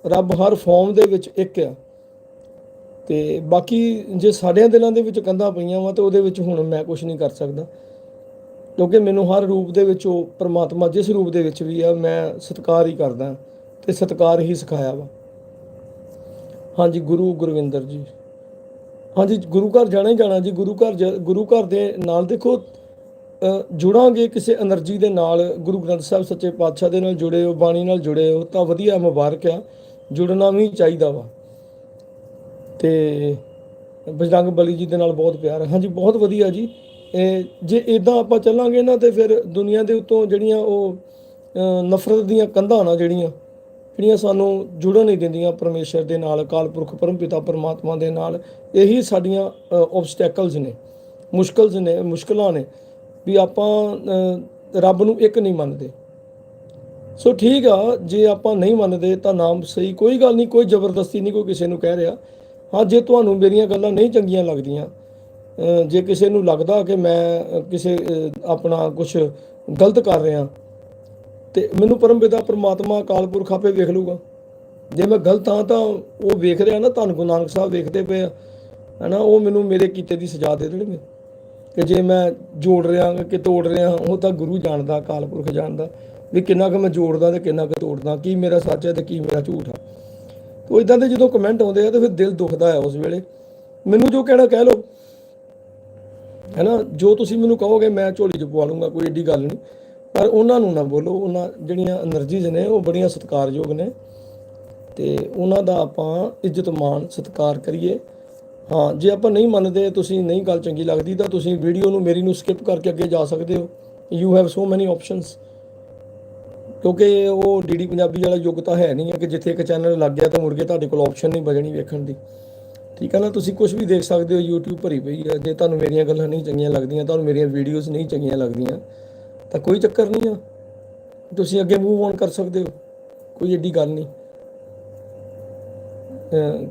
ਰੱਬ ਹਰ ਫਾਰਮ ਦੇ ਵਿੱਚ ਇੱਕ ਆ। ਤੇ ਬਾਕੀ ਜੇ ਸਾਰਿਆਂ ਦਿਲਾਂ ਦੇ ਵਿੱਚ ਕੰਧਾਂ ਪਈਆਂ ਵਾ ਤੇ ਉਹਦੇ ਵਿੱਚ ਹੁਣ ਮੈਂ ਕੁਝ ਨਹੀਂ ਕਰ ਸਕਦਾ। ਕਿਉਂਕਿ ਮੈਨੂੰ ਹਰ ਰੂਪ ਦੇ ਵਿੱਚ ਉਹ ਪ੍ਰਮਾਤਮਾ ਜਿਸ ਰੂਪ ਦੇ ਵਿੱਚ ਵੀ ਆ, ਮੈਂ ਸਤਿਕਾਰ ਹੀ ਕਰਦਾ ਤੇ ਸਤਿਕਾਰ ਹੀ ਸਿਖਾਇਆ ਵਾ। ਹਾਂਜੀ, ਗੁਰੂ ਗੁਰਵਿੰਦਰ ਜੀ। ਹਾਂਜੀ, ਗੁਰੂ ਘਰ ਜਾਣਾ ਹੀ ਜਾਣਾ ਜੀ। ਗੁਰੂ ਘਰ ਗੁਰੂ ਘਰ ਦੇ ਨਾਲ ਦੇਖੋ ਜੁੜਾਂਗੇ ਕਿਸੇ એનર્ਜੀ ਦੇ ਨਾਲ, ਗੁਰੂ ਗ੍ਰੰਥ ਸਾਹਿਬ ਸੱਚੇ ਪਾਤਸ਼ਾਹ ਦੇ ਨਾਲ ਜੁੜੇ ਹੋ, ਬਾਣੀ ਨਾਲ ਜੁੜੇ ਹੋ, ਤਾਂ ਵਧੀਆ ਮੁਬਾਰਕ ਆ। ਜੁੜਨਾ ਵੀ ਚਾਹੀਦਾ ਵਾ। ਤੇ ਬਜਰੰਗ ਬਲੀ ਜੀ ਦੇ ਨਾਲ ਬਹੁਤ ਪਿਆਰ ਹੈ। ਹਾਂਜੀ, ਬਹੁਤ ਵਧੀਆ ਜੀ। ਇਹ ਜੇ ਇਦਾਂ ਆਪਾਂ ਚੱਲਾਂਗੇ ਨਾ ਤੇ ਫਿਰ ਦੁਨੀਆ ਦੇ ਉੱਤੋਂ ਜਿਹੜੀਆਂ ਉਹ ਨਫ਼ਰਤ ਦੀਆਂ ਕੰਧਾਂ ਨਾ ਜਿਹੜੀਆਂ ਜਿਹੜੀਆਂ ਸਾਨੂੰ ਜੁੜਨ ਨਹੀਂ ਦਿੰਦੀਆਂ ਪਰਮੇਸ਼ਰ ਦੇ ਨਾਲ, ਅਕਾਲ ਪੁਰਖ ਪਰਮਪਿਤਾ ਪਰਮਾਤਮਾ ਦੇ ਨਾਲ, ਇਹੀ ਸਾਡੀਆਂ ਆਬਸਟੈਕਲਸ ਨੇ, ਮੁਸ਼ਕਲਸ ਨੇ, ਮੁਸ਼ਕਲਾਂ ਨੇ, ਵੀ ਆਪਾਂ ਰੱਬ ਨੂੰ ਇੱਕ ਨਹੀਂ ਮੰਨਦੇ। ਸੋ ਠੀਕ ਆ, ਜੇ ਆਪਾਂ ਨਹੀਂ ਮੰਨਦੇ ਤਾਂ ਨਾਮ ਸਹੀ ਕੋਈ ਗੱਲ ਨਹੀਂ, ਕੋਈ ਜ਼ਬਰਦਸਤੀ ਨਹੀਂ, ਕੋਈ ਕਿਸੇ ਨੂੰ ਕਹਿ ਰਿਹਾ। ਹਾਂ ਜੇ ਤੁਹਾਨੂੰ ਮੇਰੀਆਂ ਗੱਲਾਂ ਨਹੀਂ ਚੰਗੀਆਂ ਲੱਗਦੀਆਂ। ਜੇ ਕਿਸੇ ਨੂੰ ਲੱਗਦਾ ਕਿ ਮੈਂ ਕਿਸੇ ਆਪਣਾ ਕੁਝ ਗਲਤ ਕਰ ਰਿਹਾ, ਤੇ ਮੈਨੂੰ ਪਰਮ ਪਿਤਾ ਪਰਮਾਤਮਾ ਅਕਾਲ ਪੁਰਖ ਆਪੇ ਵੇਖ ਲੂਗਾ ਜੇ ਮੈਂ ਗਲਤ ਹਾਂ ਤਾਂ ਉਹ ਵੇਖ ਰਿਹਾ ਨਾ ਤੁਹਾਨੂੰ ਗੁਰੂ ਨਾਨਕ ਸਾਹਿਬ ਵੇਖਦੇ ਪਏ ਆ। ਹਨਾ, ਉਹ ਮੈਨੂੰ ਮੇਰੇ ਕੀਤੇ ਦੀ ਸਜ਼ਾ ਦੇ ਦੇਣਗੇ। ਕਿ ਜੇ ਮੈਂ ਜੋੜ ਰਿਹਾ ਕਿ ਤੋੜ ਰਿਹਾ ਉਹ ਤਾਂ ਗੁਰੂ ਜਾਣਦਾ, ਅਕਾਲ ਪੁਰਖ ਜਾਣਦਾ, ਵੀ ਕਿੰਨਾ ਕੁ ਮੈਂ ਜੋੜਦਾ ਤੇ ਕਿੰਨਾ ਕੁ ਤੋੜਦਾ, ਕੀ ਮੇਰਾ ਸੱਚ ਹੈ ਤੇ ਕੀ ਮੇਰਾ ਝੂਠ ਆ। ਤੋ ਇਦਾਂ ਦੇ ਜਦੋਂ ਕਮੈਂਟ ਆਉਂਦੇ ਆ ਤਾਂ ਫਿਰ ਦਿਲ ਦੁਖਦਾ ਹੈ ਉਸ ਵੇਲੇ। ਮੈਨੂੰ ਜੋ ਕਹਿਣਾ ਕਹਿ ਲਉ ਹੈ ਨਾ ਜੋ ਤੁਸੀਂ ਮੈਨੂੰ ਕਹੋਗੇ, ਮੈਂ ਝੋਲੀ 'ਚ ਪਵਾ ਲੂੰਗਾ, ਕੋਈ ਏਡੀ ਗੱਲ ਨਹੀਂ ਪਰ ਉਹਨਾਂ ਨੂੰ ਨਾ ਬੋਲੋ, ਉਹਨਾਂ ਜਿਹੜੀਆਂ એનર્ਜੀਜ਼ ਨੇ, ਉਹ ਬੜੀਆਂ ਸਤਿਕਾਰਯੋਗ ਨੇ। ਤੇ ਉਹਨਾਂ ਦਾ ਆਪਾਂ ਇੱਜ਼ਤ ਮਾਣ ਸਤਿਕਾਰ ਕਰੀਏ। ਹਾਂ, ਜੇ ਆਪਾਂ ਨਹੀਂ ਮੰਨਦੇ, ਤੁਸੀਂ ਨਹੀਂ ਗੱਲ ਚੰਗੀ ਲੱਗਦੀ, ਤਾਂ ਤੁਸੀਂ ਵੀਡੀਓ ਨੂੰ, ਮੇਰੀ ਨੂੰ ਸਕਿਪ ਕਰਕੇ ਅੱਗੇ ਜਾ ਸਕਦੇ ਹੋ। You have so many options ਕਿਉਂਕਿ ਉਹ ਡੀਡੀ ਪੰਜਾਬੀ ਵਾਲਾ ਯੁੱਗ ਤਾਂ ਹੈ ਨਹੀਂ ਹੈ ਕਿ ਜਿੱਥੇ ਇੱਕ ਚੈਨਲ ਲੱਗ ਗਿਆ ਤਾਂ ਮੁੜ ਕੇ ਤੁਹਾਡੇ ਕੋਲ ਆਪਸ਼ਨ ਨਹੀਂ ਬਜਣੀ ਵੇਖਣ ਦੀ। ਠੀਕ ਹੈ ਨਾ? ਤੁਸੀਂ ਕੁਝ ਵੀ ਦੇਖ ਸਕਦੇ ਹੋ, YouTube ਭਰੀ ਪਈ ਹੈ ਜੇ ਤੁਹਾਨੂੰ ਮੇਰੀਆਂ ਗੱਲਾਂ ਨਹੀਂ ਚੰਗੀਆਂ ਲੱਗਦੀਆਂ, ਤੁਹਾਨੂੰ ਮੇਰੀਆਂ ਵੀਡੀਓਜ਼ ਨਹੀਂ ਚੰਗੀਆਂ ਲੱਗਦੀਆਂ, ਤਾਂ ਕੋਈ ਚੱਕਰ ਨਹੀਂ ਆ। ਤੁਸੀਂ ਅੱਗੇ ਮੂਵ ਔਨ ਕਰ ਸਕਦੇ ਹੋ। ਕੋਈ ਏਡੀ ਗੱਲ ਨਹੀਂ।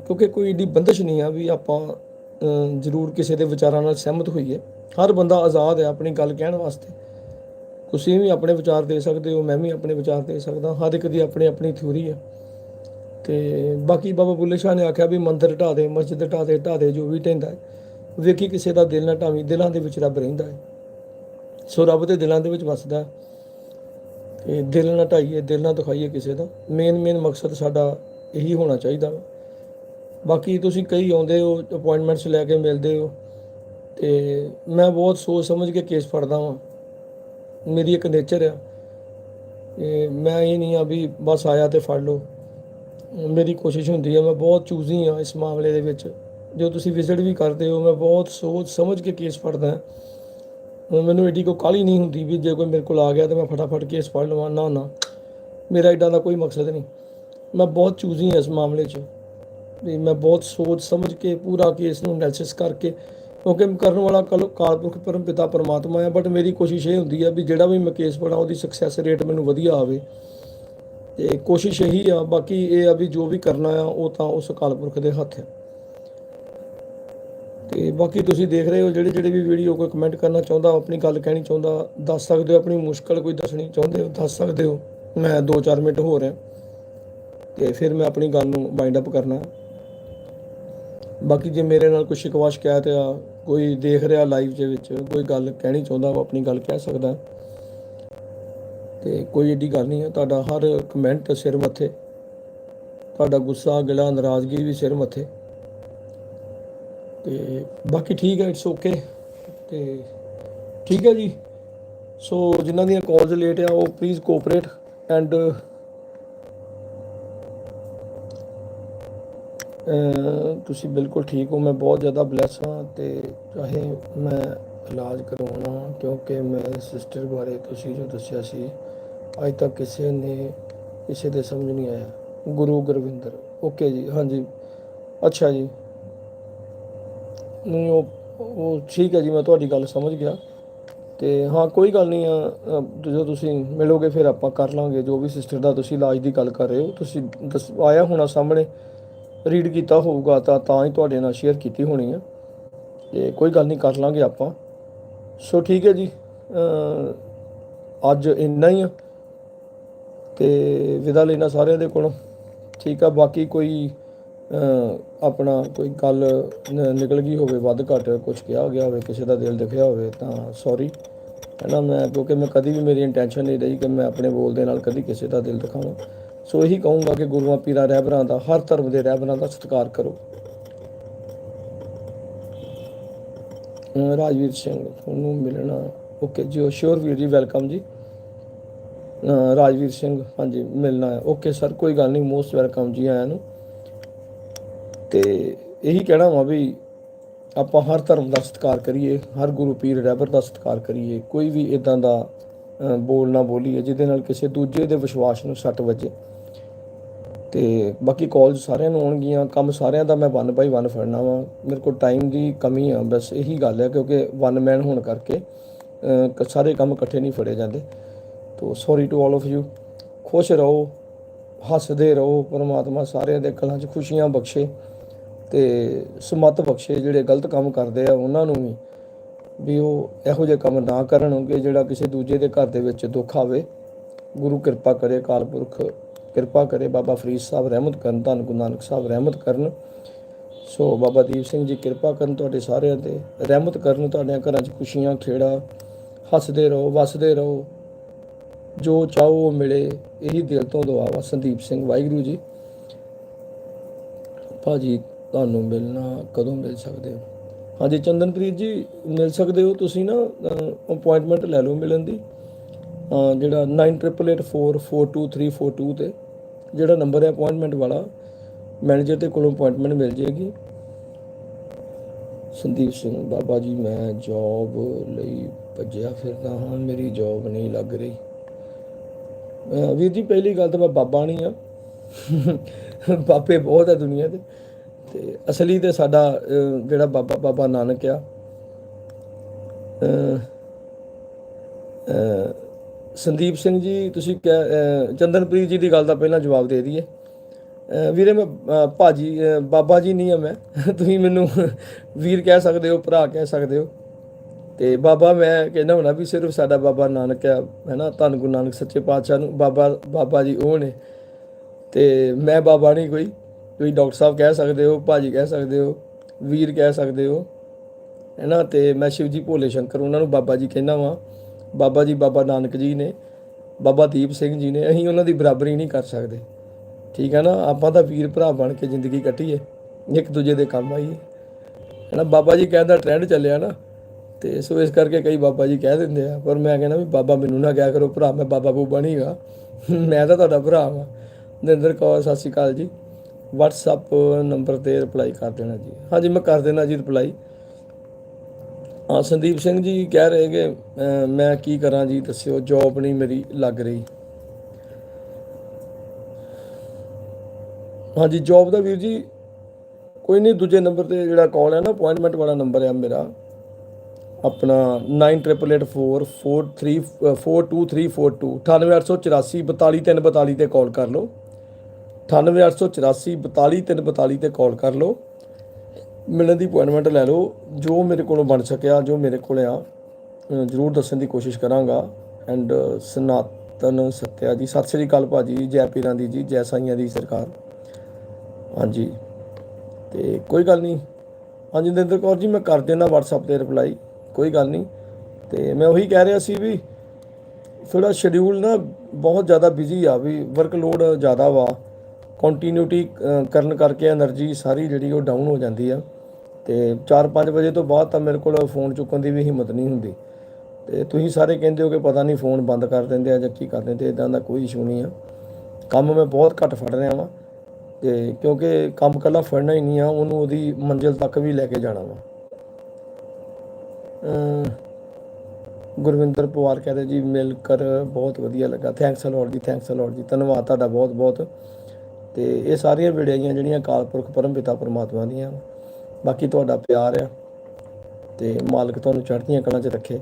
ਕਿਉਂਕਿ ਕੋਈ ਏਡੀ ਬੰਦਸ਼ ਨਹੀਂ ਆ ਵੀ ਆਪਾਂ ਜ਼ਰੂਰ ਕਿਸੇ ਦੇ ਵਿਚਾਰਾਂ ਨਾਲ ਸਹਿਮਤ ਹੋਈਏ। ਹਰ ਬੰਦਾ ਆਜ਼ਾਦ ਹੈ ਆਪਣੀ ਗੱਲ ਕਹਿਣ ਵਾਸਤੇ। ਤੁਸੀਂ ਵੀ ਆਪਣੇ ਵਿਚਾਰ ਦੇ ਸਕਦੇ ਹੋ, ਮੈਂ ਵੀ ਆਪਣੇ ਵਿਚਾਰ ਦੇ ਸਕਦਾ, ਹਰ ਇੱਕ ਦੀ ਆਪਣੀ ਆਪਣੀ ਥਿਊਰੀ ਹੈ। ਤੇ ਬਾਕੀ ਬਾਬਾ ਬੁੱਲੇ ਸ਼ਾਹ ਨੇ ਆਖਿਆ ਵੀ ਮੰਦਰ ਢਾ ਦੇ, ਮਸਜਿਦ ਢਾ ਦੇ ਢਾ ਦੇ ਜੋ ਵੀ ਢੈਂਦਾ ਹੈ, ਵੇਖੀ ਕਿਸੇ ਦਾ ਦਿਲ ਨਾ ਢਾਵੀ, ਦਿਲਾਂ ਦੇ ਵਿੱਚ ਰੱਬ ਰਹਿੰਦਾ ਹੈ। ਸੋ ਰੱਬ ਦੇ ਦਿਲਾਂ ਦੇ ਵਿੱਚ ਵਸਦਾ ਹੈ। ਤੇ ਦਿਲ ਨਾ ਢਾਈਏ, ਦਿਲ ਨਾ ਦਿਖਾਈਏ ਕਿਸੇ ਦਾ ਮੇਨ ਮੇਨ ਮਕਸਦ ਸਾਡਾ ਇਹੀ ਹੋਣਾ ਚਾਹੀਦਾ ਵਾ। ਬਾਕੀ ਤੁਸੀਂ ਕਈ ਆਉਂਦੇ ਹੋ ਅਪਾਇੰਟਮੈਂਟਸ ਲੈ ਕੇ ਮਿਲਦੇ ਹੋ, ਤੇ ਮੈਂ ਬਹੁਤ ਸੋਚ ਸਮਝ ਕੇ ਕੇਸ ਫੜਦਾ ਵਾਂ। ਮੇਰੀ ਇੱਕ ਨੇਚਰ ਆ। ਮੈਂ ਇਹ ਨਹੀਂ ਆ ਵੀ ਬਸ ਆਇਆ ਤੇ ਫੜ ਲਓ। ਮੇਰੀ ਕੋਸ਼ਿਸ਼ ਹੁੰਦੀ ਹੈ ਮੈਂ ਬਹੁਤ ਚੂਜ਼ੀ ਆ ਇਸ ਮਾਮਲੇ ਦੇ ਵਿੱਚ। ਜੋ ਤੁਸੀਂ ਵਿਜ਼ਿਟ ਵੀ ਕਰਦੇ ਹੋ, ਮੈਂ ਬਹੁਤ ਸੋਚ ਸਮਝ ਕੇ ਕੇਸ ਫੜਦਾ। ਹੁਣ ਮੈਨੂੰ ਏਡੀ ਕੋਈ ਕਾਹਲੀ ਨਹੀਂ ਹੁੰਦੀ ਵੀ ਜੇ ਕੋਈ ਮੇਰੇ ਕੋਲ ਆ ਗਿਆ ਤਾਂ ਮੈਂ ਫਟਾਫਟ ਕੇਸ ਫੜ ਲਵਾਂ। ਨਾ ਨਾ। ਮੇਰਾ ਏਡਾ ਦਾ ਕੋਈ ਮਕਸਦ ਨਹੀਂ। ਮੈਂ ਬਹੁਤ ਚੂਜ਼ੀ ਹਾਂ ਇਸ ਮਾਮਲੇ 'ਚ। ਵੀ ਮੈਂ ਬਹੁਤ ਸੋਚ ਸਮਝ ਕੇ ਪੂਰਾ ਕੇਸ ਨੂੰ ਐਨਾਲਿਸਿਸ ਕਰਕੇ ਕਿਉਂਕਿ ਕਰਨ ਵਾਲਾ ਕਲ ਕਾਲਪੁਰਖ ਪਰਮ ਪਿਤਾ ਪਰਮਾਤਮਾ ਹੈ ਬਟ ਮੇਰੀ ਕੋਸ਼ਿਸ਼ ਇਹ ਹੁੰਦੀ ਹੈ ਵੀ ਜਿਹੜਾ ਵੀ ਮੈਂ ਕੇਸ ਪੜਾਂ ਉਹਦੀ ਸਕਸੈਸ ਰੇਟ ਮੈਨੂੰ ਵਧੀਆ ਆਵੇ। ਤੇ ਕੋਸ਼ਿਸ਼ ਇਹੀ ਆ, ਬਾਕੀ ਇਹ ਆ ਵੀ ਜੋ ਵੀ ਕਰਨਾ ਆ, ਉਹ ਤਾਂ ਉਸ ਕਾਲਪੁਰਖ ਦੇ ਹੱਥ ਹੈ ਤੇ ਬਾਕੀ ਤੁਸੀਂ ਦੇਖ ਰਹੇ ਹੋ, ਜਿਹੜੇ ਜਿਹੜੇ ਵੀ ਵੀਡੀਓ ਕੋਈ ਕਮੈਂਟ ਕਰਨਾ ਚਾਹੁੰਦਾ, ਆਪਣੀ ਗੱਲ ਕਹਿਣੀ ਚਾਹੁੰਦਾ, ਦੱਸ ਸਕਦੇ ਹੋ, ਆਪਣੀ ਮੁਸ਼ਕਲ ਕੋਈ ਦੱਸਣੀ ਚਾਹੁੰਦੇ ਹੋ, ਦੱਸ ਸਕਦੇ ਹੋ। ਮੈਂ 2-4 ਮਿੰਟ ਹੋਰ ਹੈ ਤੇ ਫਿਰ ਮੈਂ ਆਪਣੀ ਗੱਲ ਨੂੰ ਬਾਈਂਡ ਅਪ ਕਰਨਾ। ਬਾਕੀ ਜੇ ਮੇਰੇ ਨਾਲ ਕੋਈ ਸ਼ਿਕਵਾ ਸ਼ਿਕਾਇਤ ਆ ਕੋਈ ਦੇਖ ਰਿਹਾ ਲਾਈਵ ਦੇ ਵਿੱਚ, ਕੋਈ ਗੱਲ ਕਹਿਣੀ ਚਾਹੁੰਦਾ, ਉਹ ਆਪਣੀ ਗੱਲ ਕਹਿ ਸਕਦਾ। ਤੇ ਕੋਈ ਏਡੀ ਗੱਲ ਨਹੀਂ ਹੈ, ਤੁਹਾਡਾ ਹਰ ਕਮੈਂਟ ਸਿਰ ਮੱਥੇ। ਤੁਹਾਡਾ ਗੁੱਸਾ, ਗਿਲਾ, ਨਾਰਾਜ਼ਗੀ ਵੀ ਸਿਰ ਮੱਥੇ। ਤੇ ਬਾਕੀ ਠੀਕ ਹੈ ਇਟਸ ਓਕੇ ਤੇ ਠੀਕ ਹੈ ਜੀ। ਸੋ ਜਿਨ੍ਹਾਂ ਦੀਆਂ ਕਾਲਸ ਲੇਟ ਆ, ਉਹ ਪਲੀਜ਼ ਕੋਆਪਰੇਟ ਐਂਡ ਤੁਸੀਂ ਬਿਲਕੁਲ ਠੀਕ ਹੋ, ਮੈਂ ਬਹੁਤ ਜ਼ਿਆਦਾ ਬਲੈਸ ਹਾਂ ਤੇ ਚਾਹੇ ਮੈਂ ਇਲਾਜ ਕਰਵਾਉਣਾ ਕਿਉਂਕਿ ਮੈਂ ਸਿਸਟਰ ਬਾਰੇ ਤੁਸੀਂ ਜੋ ਦੱਸਿਆ ਸੀ, ਅੱਜ ਤੱਕ ਕਿਸੇ ਨੇ ਕਿਸੇ ਦੇ ਸਮਝ ਨਹੀਂ ਆਇਆ। ਗੁਰੂ ਗੁਰਵਿੰਦਰ ਓਕੇ ਜੀ, ਹਾਂਜੀ। ਅੱਛਾ ਜੀ। ਨਹੀਂ, ਉਹ ਉਹ ਠੀਕ ਹੈ ਜੀ, ਮੈਂ ਤੁਹਾਡੀ ਗੱਲ ਸਮਝ ਗਿਆ। ਤੇ ਹਾਂ, ਕੋਈ ਗੱਲ ਨਹੀਂ ਆ ਜਦੋਂ ਤੁਸੀਂ ਮਿਲੋਗੇ, ਫਿਰ ਆਪਾਂ ਕਰ ਲਾਂਗੇ। ਜੋ ਵੀ ਸਿਸਟਰ ਦਾ ਤੁਸੀਂ ਇਲਾਜ ਦੀ ਗੱਲ ਕਰ ਰਹੇ ਹੋ, ਤੁਸੀਂ ਦੱਸ, ਆਇਆ ਹੋਣਾ ਸਾਹਮਣੇ। ਰੀਡ ਕੀਤਾ ਹੋਊਗਾ ਤਾਂ ਤਾਂ ਹੀ ਤੁਹਾਡੇ ਨਾਲ ਸ਼ੇਅਰ ਕੀਤੀ ਹੋਣੀ ਆ। ਤੇ ਕੋਈ ਗੱਲ ਨਹੀਂ ਕਰ ਲਾਂਗੇ ਆਪਾਂ। ਸੋ ਠੀਕ ਹੈ ਜੀ। ਅੱਜ ਇੰਨਾ ਹੀ ਆ। ਤੇ ਵਿਦਾ ਲੈਣਾ ਸਾਰਿਆਂ ਦੇ ਕੋਲੋਂ। ਠੀਕ ਆ, ਬਾਕੀ ਕੋਈ ਆਪਣਾ ਕੋਈ ਗੱਲ ਨਿਕਲ ਗਈ ਹੋਵੇ, ਵੱਧ ਘੱਟ ਕੁਝ ਕਿਹਾ ਗਿਆ ਹੋਵੇ, ਕਿਸੇ ਦਾ ਦਿਲ ਦੁਖਿਆ ਹੋਵੇ ਤਾਂ ਸੌਰੀ ਹੈ ਨਾ ਮੈਂ ਕਿਉਂਕਿ ਮੈਂ ਕਦੀ ਵੀ ਮੇਰੀ ਇੰਟੈਂਸ਼ਨ ਨਹੀਂ ਰਹੀ ਕਿ ਮੈਂ ਆਪਣੇ ਬੋਲ ਦੇ ਨਾਲ ਕਦੀ ਕਿਸੇ ਦਾ ਦਿਲ ਦਿਖਾਵਾਂ। ਸੋ ਇਹੀ ਕਹੂੰਗਾ ਕਿ ਗੁਰੂਆਂ ਪੀਰਾਂ ਰਹਿਬਰਾਂ ਦਾ, ਹਰ ਧਰਮ ਦੇ ਰਹਿਬਰਾਂ ਦਾ ਸਤਿਕਾਰ ਕਰੋ। ਰਾਜਵੀਰ ਸਿੰਘ ਤੁਹਾਨੂੰ ਮਿਲਣਾ। ਓਕੇ ਜੀ ਸ਼ੋਰ ਵੀਰ ਜੀ ਵੈਲਕਮ ਜੀ। ਰਾਜਵੀਰ ਸਿੰਘ, ਹਾਂਜੀ, ਮਿਲਣਾ ਹੈ। ਓਕੇ ਸਰ, ਕੋਈ ਗੱਲ ਨਹੀਂ ਮੋਸਟ ਵੈਲਕਮ ਜੀ ਆਇਆਂ ਨੂੰ। ਤੇ ਇਹੀ ਕਹਿਣਾ ਵਾ ਵੀ ਆਪਾਂ ਹਰ ਧਰਮ ਦਾ ਸਤਿਕਾਰ ਕਰੀਏ, ਹਰ ਗੁਰੂ ਪੀਰ ਰਹਿਬਰ ਦਾ ਸਤਿਕਾਰ ਕਰੀਏ। ਕੋਈ ਵੀ ਇਦਾਂ ਦਾ ਬੋਲ ਨਾ ਬੋਲੀਏ, ਜਿਹਦੇ ਨਾਲ ਕਿਸੇ ਦੂਜੇ ਦੇ ਵਿਸ਼ਵਾਸ ਨੂੰ ਸੱਟ ਵੱਜੇ। ਤੇ ਬਾਕੀ ਕਾਲਸ ਸਾਰਿਆਂ ਨੂੰ ਆਉਣਗੀਆਂ, ਕੰਮ ਸਾਰਿਆਂ ਦਾ ਮੈਂ ਵਨ ਬਾਈ ਵਨ ਫੜਨਾ ਵਾ। ਮੇਰੇ ਕੋਲ ਟਾਈਮ ਦੀ ਕਮੀ ਆ, ਬਸ ਇਹੀ ਗੱਲ ਹੈ ਕਿਉਂਕਿ ਵਨ ਮੈਨ ਹੋਣ ਕਰਕੇ ਕ- ਸਾਰੇ ਕੰਮ ਇਕੱਠੇ ਨਹੀਂ ਫੜੇ ਜਾਂਦੇ। ਤੋ sorry to all of you ਖੁਸ਼ ਰਹੋ, ਹੱਸਦੇ ਰਹੋ, ਪਰਮਾਤਮਾ ਸਾਰਿਆਂ ਦੇ ਕਲਾਂ 'ਚ ਖੁਸ਼ੀਆਂ ਬਖਸ਼ੇ ਤੇ ਸਮਤ ਬਖਸ਼ੇ ਜਿਹੜੇ ਗਲਤ ਕੰਮ ਕਰਦੇ ਆ, ਉਹਨਾਂ ਨੂੰ ਵੀ ਵੀ ਉਹ ਇਹੋ ਜਿਹੇ ਕੰਮ ਨਾ ਕਰਨ, ਕਿ ਜਿਹੜਾ ਕਿਸੇ ਦੂਜੇ ਦੇ ਘਰ ਦੇ ਵਿੱਚ ਦੁੱਖ ਆਵੇ। ਗੁਰੂ ਕਿਰਪਾ ਕਰੇ ਅਕਾਲ ਪੁਰਖ ਕਿਰਪਾ ਕਰੇ ਬਾਬਾ ਫਰੀਦ ਸਾਹਿਬ ਰਹਿਮਤ ਕਰਨ, ਧੰਨ ਗੁਰੂ ਨਾਨਕ ਸਾਹਿਬ ਰਹਿਮਤ ਕਰਨ। ਸੋ ਬਾਬਾ ਦੀਪ ਸਿੰਘ ਜੀ ਕਿਰਪਾ ਕਰਨ ਤੁਹਾਡੇ ਸਾਰਿਆਂ ਤੇ, ਰਹਿਮਤ ਕਰਨ ਤੁਹਾਡਿਆਂ ਘਰਾਂ 'ਚ ਖੁਸ਼ੀਆਂ, ਖੇੜਾ। ਹੱਸਦੇ ਰਹੋ, ਵਸਦੇ ਰਹੋ। ਜੋ ਚਾਹੋ ਉਹ ਮਿਲੇ, ਇਹੀ ਦਿਲ ਤੋਂ ਦੁਆ ਵਾ ਸੰਦੀਪ ਸਿੰਘ। ਵਾਹਿਗੁਰੂ ਜੀ, ਭਾਜੀ ਤੁਹਾਨੂੰ ਮਿਲਣਾ ਕਦੋਂ ਮਿਲ ਸਕਦੇ ਹੋ? ਹਾਂਜੀ, ਚੰਦਨਪ੍ਰੀਤ ਜੀ, ਮਿਲ ਸਕਦੇ ਹੋ ਤੁਸੀਂ ਨਾ? ਅਪਾਇੰਟਮੈਂਟ ਲੈ ਲਓ ਮਿਲਣ ਦੀ। ਅਹ ਜਿਹੜਾ 9884423422 ਤੇ। ਜਿਹੜਾ ਨੰਬਰ ਹੈ ਅਪਾਇੰਟਮੈਂਟ ਵਾਲਾ ਮੈਨੇਜਰ ਦੇ ਕੋਲੋਂ ਅਪਾਇੰਟਮੈਂਟ ਮਿਲ ਜੇਗੀ ਸੰਦੀਪ ਸਿੰਘ ਬਾਬਾ ਜੀ ਮੈਂ ਜੌਬ ਲਈ ਭੱਜਿਆ ਫਿਰਦਾ ਹਾਂ ਮੇਰੀ ਜੌਬ ਨਹੀਂ ਲੱਗ ਰਹੀ। ਵੀਰ ਜੀ ਪਹਿਲੀ ਗੱਲ ਤਾਂ ਮੈਂ ਬਾਬਾ ਨਹੀਂ ਆ ਬਾਬੇ ਬਹੁਤ ਆ ਦੁਨੀਆ ਤੇ ਤੇ ਅਸਲੀ ਤੇ ਸਾਡਾ ਜਿਹੜਾ ਬਾਬਾ ਬਾਬਾ ਨਾਨਕ ਆ ਅਹ, ਸੰਦੀਪ ਸਿੰਘ ਜੀ ਤੁਸੀਂ ਕਹਿ- ਅਹ, ਚੰਦਨਪ੍ਰੀਤ ਜੀ ਦੀ ਗੱਲ ਦਾ ਪਹਿਲਾਂ ਜਵਾਬ ਦੇ ਦਈਏ। ਵੀਰੇ ਮੈਂ ਅਹ, ਭਾਜੀ ਬਾਬਾ ਜੀ ਨਹੀਂ ਆ ਮੈਂ। ਤੁਸੀਂ ਮੈਨੂੰ ਵੀਰ ਕਹਿ ਸਕਦੇ ਹੋ ਭਰਾ ਕਹਿ ਸਕਦੇ ਹੋ। ਤੇ ਬਾਬਾ ਮੈਂ ਕਹਿੰਦਾ ਹੁਣਾ ਵੀ ਸਿਰਫ ਸਾਡਾ ਬਾਬਾ ਨਾਨਕ ਆ ਹੈ ਨਾ ਧੰਨ ਗੁਰੂ ਨਾਨਕ ਸੱਚੇ ਪਾਤਸ਼ਾਹ ਨੂੰ ਬਾਬਾ ਬਾਬਾ ਜੀ ਉਹ ਨੇ। ਤੇ ਮੈਂ ਬਾਬਾ ਨਹੀਂ ਕੋਈ। ਤੁਸੀਂ ਡਾਕਟਰ ਸਾਹਿਬ ਕਹਿ ਸਕਦੇ ਹੋ ਭਾਜੀ ਕਹਿ ਸਕਦੇ ਹੋ ਵੀਰ ਕਹਿ ਸਕਦੇ ਹੋ ਹੈ ਨਾ ਤੇ ਮੈਂ ਸ਼ਿਵ ਜੀ ਭੋਲੇ ਸ਼ੰਕਰ ਉਹਨਾਂ ਨੂੰ ਬਾਬਾ ਜੀ ਕਹਿੰਦਾ ਵਾਂ। ਬਾਬਾ ਜੀ, ਬਾਬਾ ਨਾਨਕ ਜੀ ਨੇ, ਬਾਬਾ ਦੀਪ ਸਿੰਘ ਜੀ ਨੇ, ਅਸੀਂ ਉਹਨਾਂ ਦੀ ਬਰਾਬਰੀ ਨਹੀਂ ਕਰ ਸਕਦੇ। ਠੀਕ ਹੈ ਨਾ? ਆਪਾਂ ਤਾਂ ਵੀਰ ਭਰਾ ਬਣ ਕੇ ਜ਼ਿੰਦਗੀ ਕੱਟੀਏ। ਇੱਕ ਦੂਜੇ ਦੇ ਕੰਮ ਆਈਏ। ਹੈ ਨਾ ਬਾਬਾ ਜੀ ਕਹਿੰਦਾ ਟ੍ਰੈਂਡ ਚੱਲਿਆ ਨਾ, ਤੇ ਸੋ ਇਸ ਕਰਕੇ ਕਈ ਬਾਬਾ ਜੀ ਕਹਿ ਦਿੰਦੇ ਆ, ਪਰ ਮੈਂ ਕਹਿੰਦਾ ਵੀ ਬਾਬਾ ਮੈਨੂੰ ਨਾ ਕਿਹਾ ਕਰੋ, ਭਰਾ ਮੈਂ ਬਾਬਾ ਬੂਬਾ ਨਹੀਂ ਮੈਂ ਤਾਂ ਤੁਹਾਡਾ ਭਰਾ ਹਾਂ ਨਿੰਦਰ ਕੌਰ, ਸਤਿ ਸ਼੍ਰੀ ਅਕਾਲ ਜੀ। WhatsApp ਨੰਬਰ ਤੇ ਰਿਪਲਾਈ ਕਰ ਦੇਣਾ ਜੀ। ਹਾਂਜੀ, ਮੈਂ ਕਰ ਦੇਣਾ ਜੀ ਰਿਪਲਾਈ ਹਾਂ, ਸੰਦੀਪ ਸਿੰਘ ਜੀ ਕਹਿ ਰਹੇ ਕਿ ਮੈਂ ਕੀ ਕਰਾਂ ਜੀ, ਦੱਸਿਓ ਜੌਬ ਨਹੀਂ ਮੇਰੀ ਲੱਗ ਰਹੀ। ਹਾਂਜੀ ਜੌਬ ਦਾ ਵੀਰ ਜੀ, ਕੋਈ ਨਹੀਂ, ਦੂਜੇ ਨੰਬਰ ਤੇ ਜਿਹੜਾ ਕਾਲ ਹੈ ਨਾ ਅਪਾਇੰਟਮੈਂਟ ਵਾਲਾ ਨੰਬਰ ਹੈ ਮੇਰਾ। ਆਪਣਾ 988844342342 98884 ਤੇ ਕਾਲ ਕਰ ਲਓ। 98884 ਤੇ ਕਾਲ ਕਰ ਲਓ। ਮਿਲਣ ਦੀ ਅਪਾਇੰਟਮੈਂਟ ਲੈ ਲਓ, ਜੋ ਮੇਰੇ ਕੋਲੋਂ ਬਣ ਸਕਿਆ, ਜੋ ਮੇਰੇ ਕੋਲ ਆ ਜਰੂਰ ਦੱਸਣ ਦੀ ਕੋਸ਼ਿਸ਼ ਕਰਾਂਗਾ। ਐਂਡ ਸਨਾਤਨ ਸਤਿਆ ਜੀ, ਸਤਿ ਸ੍ਰੀ ਅਕਾਲ ਭਾਜੀ, ਜੈ ਪੀਰਾਂ ਦੀ ਜੀ, ਜੈ ਸਾਈਆਂ ਦੀ ਸਰਕਾਰ। ਹਾਂਜੀ, ਤੇ ਕੋਈ ਗੱਲ ਨਹੀਂ। ਹਾਂਜੀ ਨਿੰਦਰ ਕੌਰ ਜੀ, ਮੈਂ ਕਰ ਦੇਣਾ WhatsApp ਤੇ ਰਿਪਲਾਈ ਕੋਈ ਗੱਲ ਨਹੀਂ। ਤੇ ਮੈਂ ਉਹੀ ਕਹਿ ਰਿਹਾ ਸੀ ਵੀ ਥੋੜਾ ਸ਼ਡਿਊਲ ਨਾ ਬਹੁਤ ਜ਼ਿਆਦਾ ਬਿਜ਼ੀ ਆ, ਵੀ ਵਰਕਲੋਡ ਜ਼ਿਆਦਾ ਵਾ। ਕੰਟੀਨਿਊਟੀ ਕਰਨ ਕਰਕੇ એનર્ਜੀ ਸਾਰੀ ਜਿਹੜੀ ਉਹ ਡਾਊਨ ਹੋ ਜਾਂਦੀ ਆ। ਤੇ 4-5 ਵਜੇ ਤੋਂ ਬਾਅਦ ਤਾਂ ਮੇਰੇ ਕੋਲ ਫੋਨ ਚੁੱਕਣ ਦੀ ਵੀ ਹਿੰਮਤ ਨਹੀਂ ਹੁੰਦੀ। ਤੇ ਤੁਸੀਂ ਸਾਰੇ ਕਹਿੰਦੇ ਹੋ ਕਿ ਪਤਾ ਨਹੀਂ ਫੋਨ ਬੰਦ ਕਰ ਦਿੰਦੇ ਆ ਜਾਂ ਕੀ ਕਰ ਦਿੰਦੇ ਇਦਾਂ ਦਾ ਕੋਈ ਇਸ਼ੂ ਨਹੀਂ ਆ। ਕੰਮ ਮੈਂ ਬਹੁਤ ਘੱਟ ਫੜ ਰਿਹਾ ਵਾਂ। ਤੇ ਕਿਉਂਕਿ ਕੰਮ ਕੱਲਾ ਫੜਨਾ ਹੀ ਨਹੀਂ ਆ, ਉਹਨੂੰ ਉਹਦੀ ਮੰਜ਼ਿਲ ਤੱਕ ਵੀ ਲੈ ਕੇ ਜਾਣਾ ਵਾ। ਗੁਰਵਿੰਦਰ ਪਵਾਰ ਕਹਿੰਦੇ ਜੀ ਮਿਲ ਕਰ ਬਹੁਤ ਵਧੀਆ ਲੱਗਾ। Thanks a lot ji thanks a lot ji. ਧੰਨਵਾਦ ਤੁਹਾਡਾ ਬਹੁਤ ਬਹੁਤ ਤੇ ਇਹ ਸਾਰੀਆਂ ਵਿੜਾਈਆਂ ਜਿਹੜੀਆਂ ਕਾਲਪੁਰਖ ਪਰਮਪਿਤਾ ਪਰਮਾਤਮਾ ਦੀਆਂ ਬਾਕੀ ਤੁਹਾਡਾ ਪਿਆਰ ਆ ਤੇ ਮਾਲਕ ਤੁਹਾਨੂੰ ਚੜ੍ਹਦੀਆਂ ਕਲਾਂ 'ਚ ਰੱਖੇ।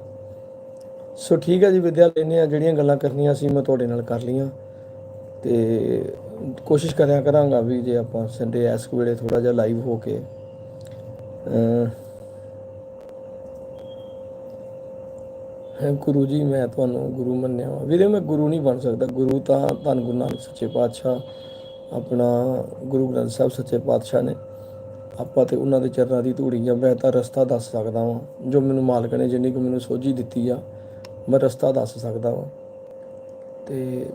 ਸੋ ਠੀਕ ਹੈ ਜੀ ਵਿਦਿਆ ਲੈਨੇ ਆ, ਜਿਹੜੀਆਂ ਗੱਲਾਂ ਕਰਨੀਆਂ ਸੀ ਮੈਂ ਤੁਹਾਡੇ ਨਾਲ ਕਰ ਲਈਆਂ। ਤੇ ਕੋਸ਼ਿਸ਼ ਕਰਿਆ ਕਰਾਂਗਾ ਵੀ ਜੇ ਆਪਾਂ ਸੰਡੇ ਐਸ ਵੇਲੇ ਥੋੜਾ ਜਿਹਾ ਲਾਈਵ ਹੋ ਕੇ ਅਮ ਹੈ ਗੁਰੂ ਜੀ, ਮੈਂ ਤੁਹਾਨੂੰ ਗੁਰੂ ਮੰਨਿਆ ਵਾ। ਵੀਰੇ ਮੈਂ ਗੁਰੂ ਨਹੀਂ ਬਣ ਸਕਦਾ। ਗੁਰੂ ਤਾਂ ਧੰਨ ਗੁਰੂ ਨਾਨਕ ਸੱਚੇ ਪਾਤਸ਼ਾਹ, ਆਪਣਾ ਗੁਰੂ ਗ੍ਰੰਥ ਸਾਹਿਬ ਸੱਚੇ ਪਾਤਸ਼ਾਹ ਨੇ। ਆਪਾਂ ਤੇ ਉਹਨਾਂ ਦੇ ਚਰਨਾਂ ਦੀ ਧੂੜੀ ਆ ਮੈਂ ਤਾਂ ਰਸਤਾ ਦੱਸ ਸਕਦਾ ਵਾਂ। ਜੋ ਮੈਨੂੰ ਮਾਲਕ ਨੇ ਜਿੰਨੀ ਕੁ ਮੈਨੂੰ ਸੋਝੀ ਦਿੱਤੀ ਆ, ਮੈਂ ਰਸਤਾ ਦੱਸ ਸਕਦਾ ਵਾਂ। ਤੇ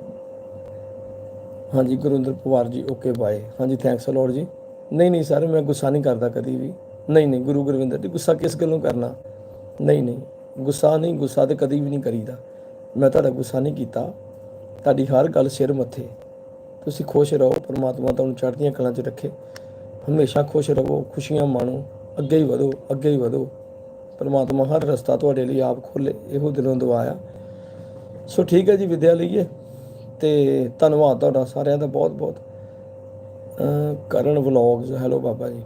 ਹਾਂਜੀ, ਗੁਰਿੰਦਰ ਪਵਾਰ ਜੀ ਓਕੇ ਬਾਏ ਹਾਂਜੀ ਥੈਂਕਸ ਅਲੋਟ ਜੀ। ਨਹੀਂ ਨਹੀਂ ਸਰ ਮੈਂ ਗੁੱਸਾ ਨਹੀਂ ਕਰਦਾ ਕਦੀ ਵੀ। ਨਹੀਂ ਨਹੀਂ, ਗੁਰੂ ਗੁਰਵਿੰਦਰ ਜੀ, ਗੁੱਸਾ ਕਿਸ ਗੱਲੋਂ ਕਰਨਾ? ਨਹੀਂ ਨਹੀਂ, ਗੁੱਸਾ ਨਹੀਂ, ਗੁੱਸਾ ਤੇ ਕਦੀ ਵੀ ਨਹੀਂ ਕਰੀਦਾ। ਮੈਂ ਤੁਹਾਡਾ ਗੁੱਸਾ ਨਹੀਂ ਕੀਤਾ। ਤੁਹਾਡੀ ਹਰ ਗੱਲ ਸਿਰ ਮੱਥੇ। ਤੁਸੀਂ ਖੁਸ਼ ਰਹੋ, ਪਰਮਾਤਮਾ ਤੁਹਾਨੂੰ ਚੜ੍ਹਦੀਆਂ ਕਲਾਂ 'ਚ ਰੱਖੇ। ਹਮੇਸ਼ਾ ਖੁਸ਼ ਰਹੋ, ਖੁਸ਼ੀਆਂ ਮਾਣੋ, ਅੱਗੇ ਹੀ ਵਧੋ, ਅੱਗੇ ਹੀ ਵਧੋ। ਪਰਮਾਤਮਾ ਹਰ ਰਸਤਾ ਤੁਹਾਡੇ ਲਈ ਆਪ ਖੋਲੇ ਇਹੋ ਦਿਲੋਂ ਦੁਆ ਆ। ਸੋ ਠੀਕ ਹੈ ਜੀ ਵਿਦਿਆ ਲਈਏ ਤੇ ਧੰਨਵਾਦ ਤੁਹਾਡਾ ਸਾਰਿਆਂ ਦਾ ਬਹੁਤ ਬਹੁਤ ਕਰਨ ਵਲੌਗਸ, ਹੈਲੋ ਬਾਬਾ ਜੀ।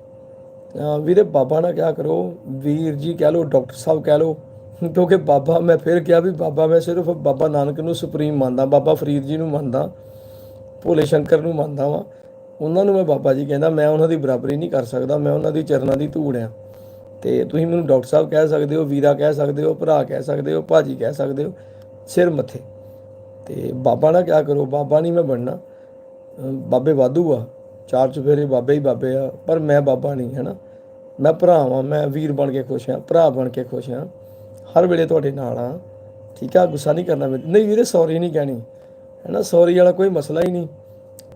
ਵੀਰੇ ਬਾਬਾ ਨਾ ਕਿਆ ਕਰੋ, ਵੀਰ ਜੀ ਕਹਿ ਲੋ ਡਾਕਟਰ ਸਾਹਿਬ ਕਹਿ ਲੋ ਕਿਉਂਕਿ ਬਾਬਾ, ਮੈਂ ਫਿਰ ਕਿਹਾ ਵੀ ਬਾਬਾ, ਮੈਂ ਸਿਰਫ ਬਾਬਾ ਨਾਨਕ ਨੂੰ ਸੁਪਰੀਮ ਮੰਨਦਾ, ਬਾਬਾ ਫਰੀਦ ਜੀ ਨੂੰ ਮੰਨਦਾ, ਭੋਲੇ ਸ਼ੰਕਰ ਨੂੰ ਮੰਨਦਾ ਵਾਂ। ਉਹਨਾਂ ਨੂੰ ਮੈਂ ਬਾਬਾ ਜੀ ਕਹਿੰਦਾ, ਮੈਂ ਉਹਨਾਂ ਦੀ ਬਰਾਬਰੀ ਨਹੀਂ ਕਰ ਸਕਦਾ, ਮੈਂ ਉਹਨਾਂ ਦੀ ਚਰਨਾਂ ਦੀ ਧੂੜ ਆ ਤੇ ਤੁਸੀਂ ਮੈਨੂੰ ਡਾਕਟਰ ਸਾਹਿਬ ਕਹਿ ਸਕਦੇ ਹੋ, ਵੀਰਾ ਕਹਿ ਸਕਦੇ ਹੋ, ਭਰਾ ਕਹਿ ਸਕਦੇ ਹੋ, ਭਾਜੀ ਕਹਿ ਸਕਦੇ ਹੋ, ਸਿਰ ਮੱਥੇ। ਤੇ ਬਾਬਾ ਨਾ ਕਿਆ ਕਰੋ, ਬਾਬਾ ਨਹੀਂ ਮੈਂ ਬਣਨਾ। ਬਾਬੇ ਵਾਧੂ ਆ, ਚਾਰ ਚੁਫੇਰੇ ਬਾਬੇ ਹੀ ਬਾਬੇ ਆ, ਪਰ ਮੈਂ ਬਾਬਾ ਨਹੀਂ ਹੈ ਨਾ ਮੈਂ ਭਰਾ ਵਾਂ, ਮੈਂ ਵੀਰ ਬਣ ਕੇ ਖੁਸ਼ ਹਾਂ, ਭਰਾ ਬਣ ਕੇ ਖੁਸ਼ ਹਾਂ। ਹਰ ਵੇਲੇ ਤੁਹਾਡੇ ਨਾਲ ਆ। ਠੀਕ ਆ, ਗੁੱਸਾ ਨਹੀਂ ਕਰਨਾ ਨਹੀਂ ਵੀਰੇ ਸੌਰੀ ਨਹੀਂ ਕਹਿਣੀ। ਹੈ ਨਾ ਸੌਰੀ ਵਾਲਾ ਕੋਈ ਮਸਲਾ ਹੀ ਨਹੀਂ।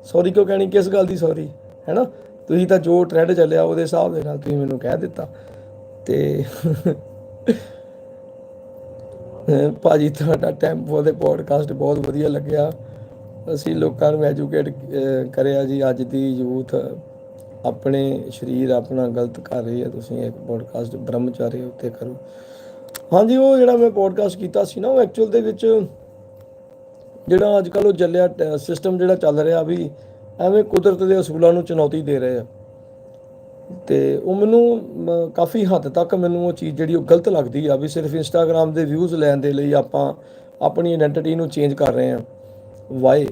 ਸੌਰੀ ਕਿਉਂ ਕਹਿਣੀ, ਕਿਸ ਗੱਲ ਦੀ ਸੌਰੀ ਹੈ ਨਾ ਤੁਸੀਂ ਤਾਂ ਜੋ ਟ੍ਰੈਂਡ ਚੱਲਿਆ ਉਹਦੇ ਹਿਸਾਬ ਦੇ ਨਾਲ ਤੁਸੀਂ ਮੈਨੂੰ ਕਹਿ ਦਿੱਤਾ। ਤੇ ਅਹ ਭਾਜੀ, ਤੁਹਾਡਾ ਟੈਂਪੋ ਦੇ ਪੋਡਕਾਸਟ ਬਹੁਤ ਵਧੀਆ ਲੱਗਿਆ। ਅਸੀਂ ਲੋਕਾਂ ਨੂੰ ਐਜੂਕੇਟ ਕਰਿਆ ਜੀ, ਅੱਜ ਦੀ ਯੂਥ ਆਪਣੇ ਸਰੀਰ ਆਪਣਾ ਗਲਤ ਕਰ ਰਹੀ ਹੈ, ਤੁਸੀਂ ਇੱਕ ਪੋਡਕਾਸਟ ਬ੍ਰਹਮਚਾਰੀ ਉੱਤੇ ਕਰੋ। ਹਾਂਜੀ, ਉਹ ਜਿਹੜਾ ਮੈਂ ਪੋਡਕਾਸਟ ਕੀਤਾ ਸੀ ਨਾ, ਉਹ ਐਕਚੁਅਲ ਦੇ ਵਿੱਚ ਜਿਹੜਾ ਅੱਜ ਕੱਲ ਉਹ ਚੱਲਿਆ ਸਿਸਟਮ ਜਿਹੜਾ ਚੱਲ ਰਿਹਾ ਵੀ ਐਵੇਂ ਕੁਦਰਤ ਦੇ ਅਸੂਲਾਂ ਨੂੰ ਚੁਣੌਤੀ ਦੇ ਰਹੇ ਆ। ਤੇ ਉਹ ਮੈਨੂੰ ਕਾਫੀ ਹੱਦ ਤੱਕ ਮੈਨੂੰ ਉਹ ਚੀਜ਼ ਜਿਹੜੀ ਉਹ ਗਲਤ ਲੱਗਦੀ ਆ ਵੀ ਸਿਰਫ ਇੰਸਟਾਗ੍ਰam ਦੇ ਵਿਊਜ਼ ਲੈਣ ਦੇ ਲਈ ਆਪਾਂ ਆਪਣੀ ਆਇਡੈਂਟੀਟੀ ਨੂੰ ਚੇਂਜ ਕਰ ਰਹੇ ਆ। ਵਾਏ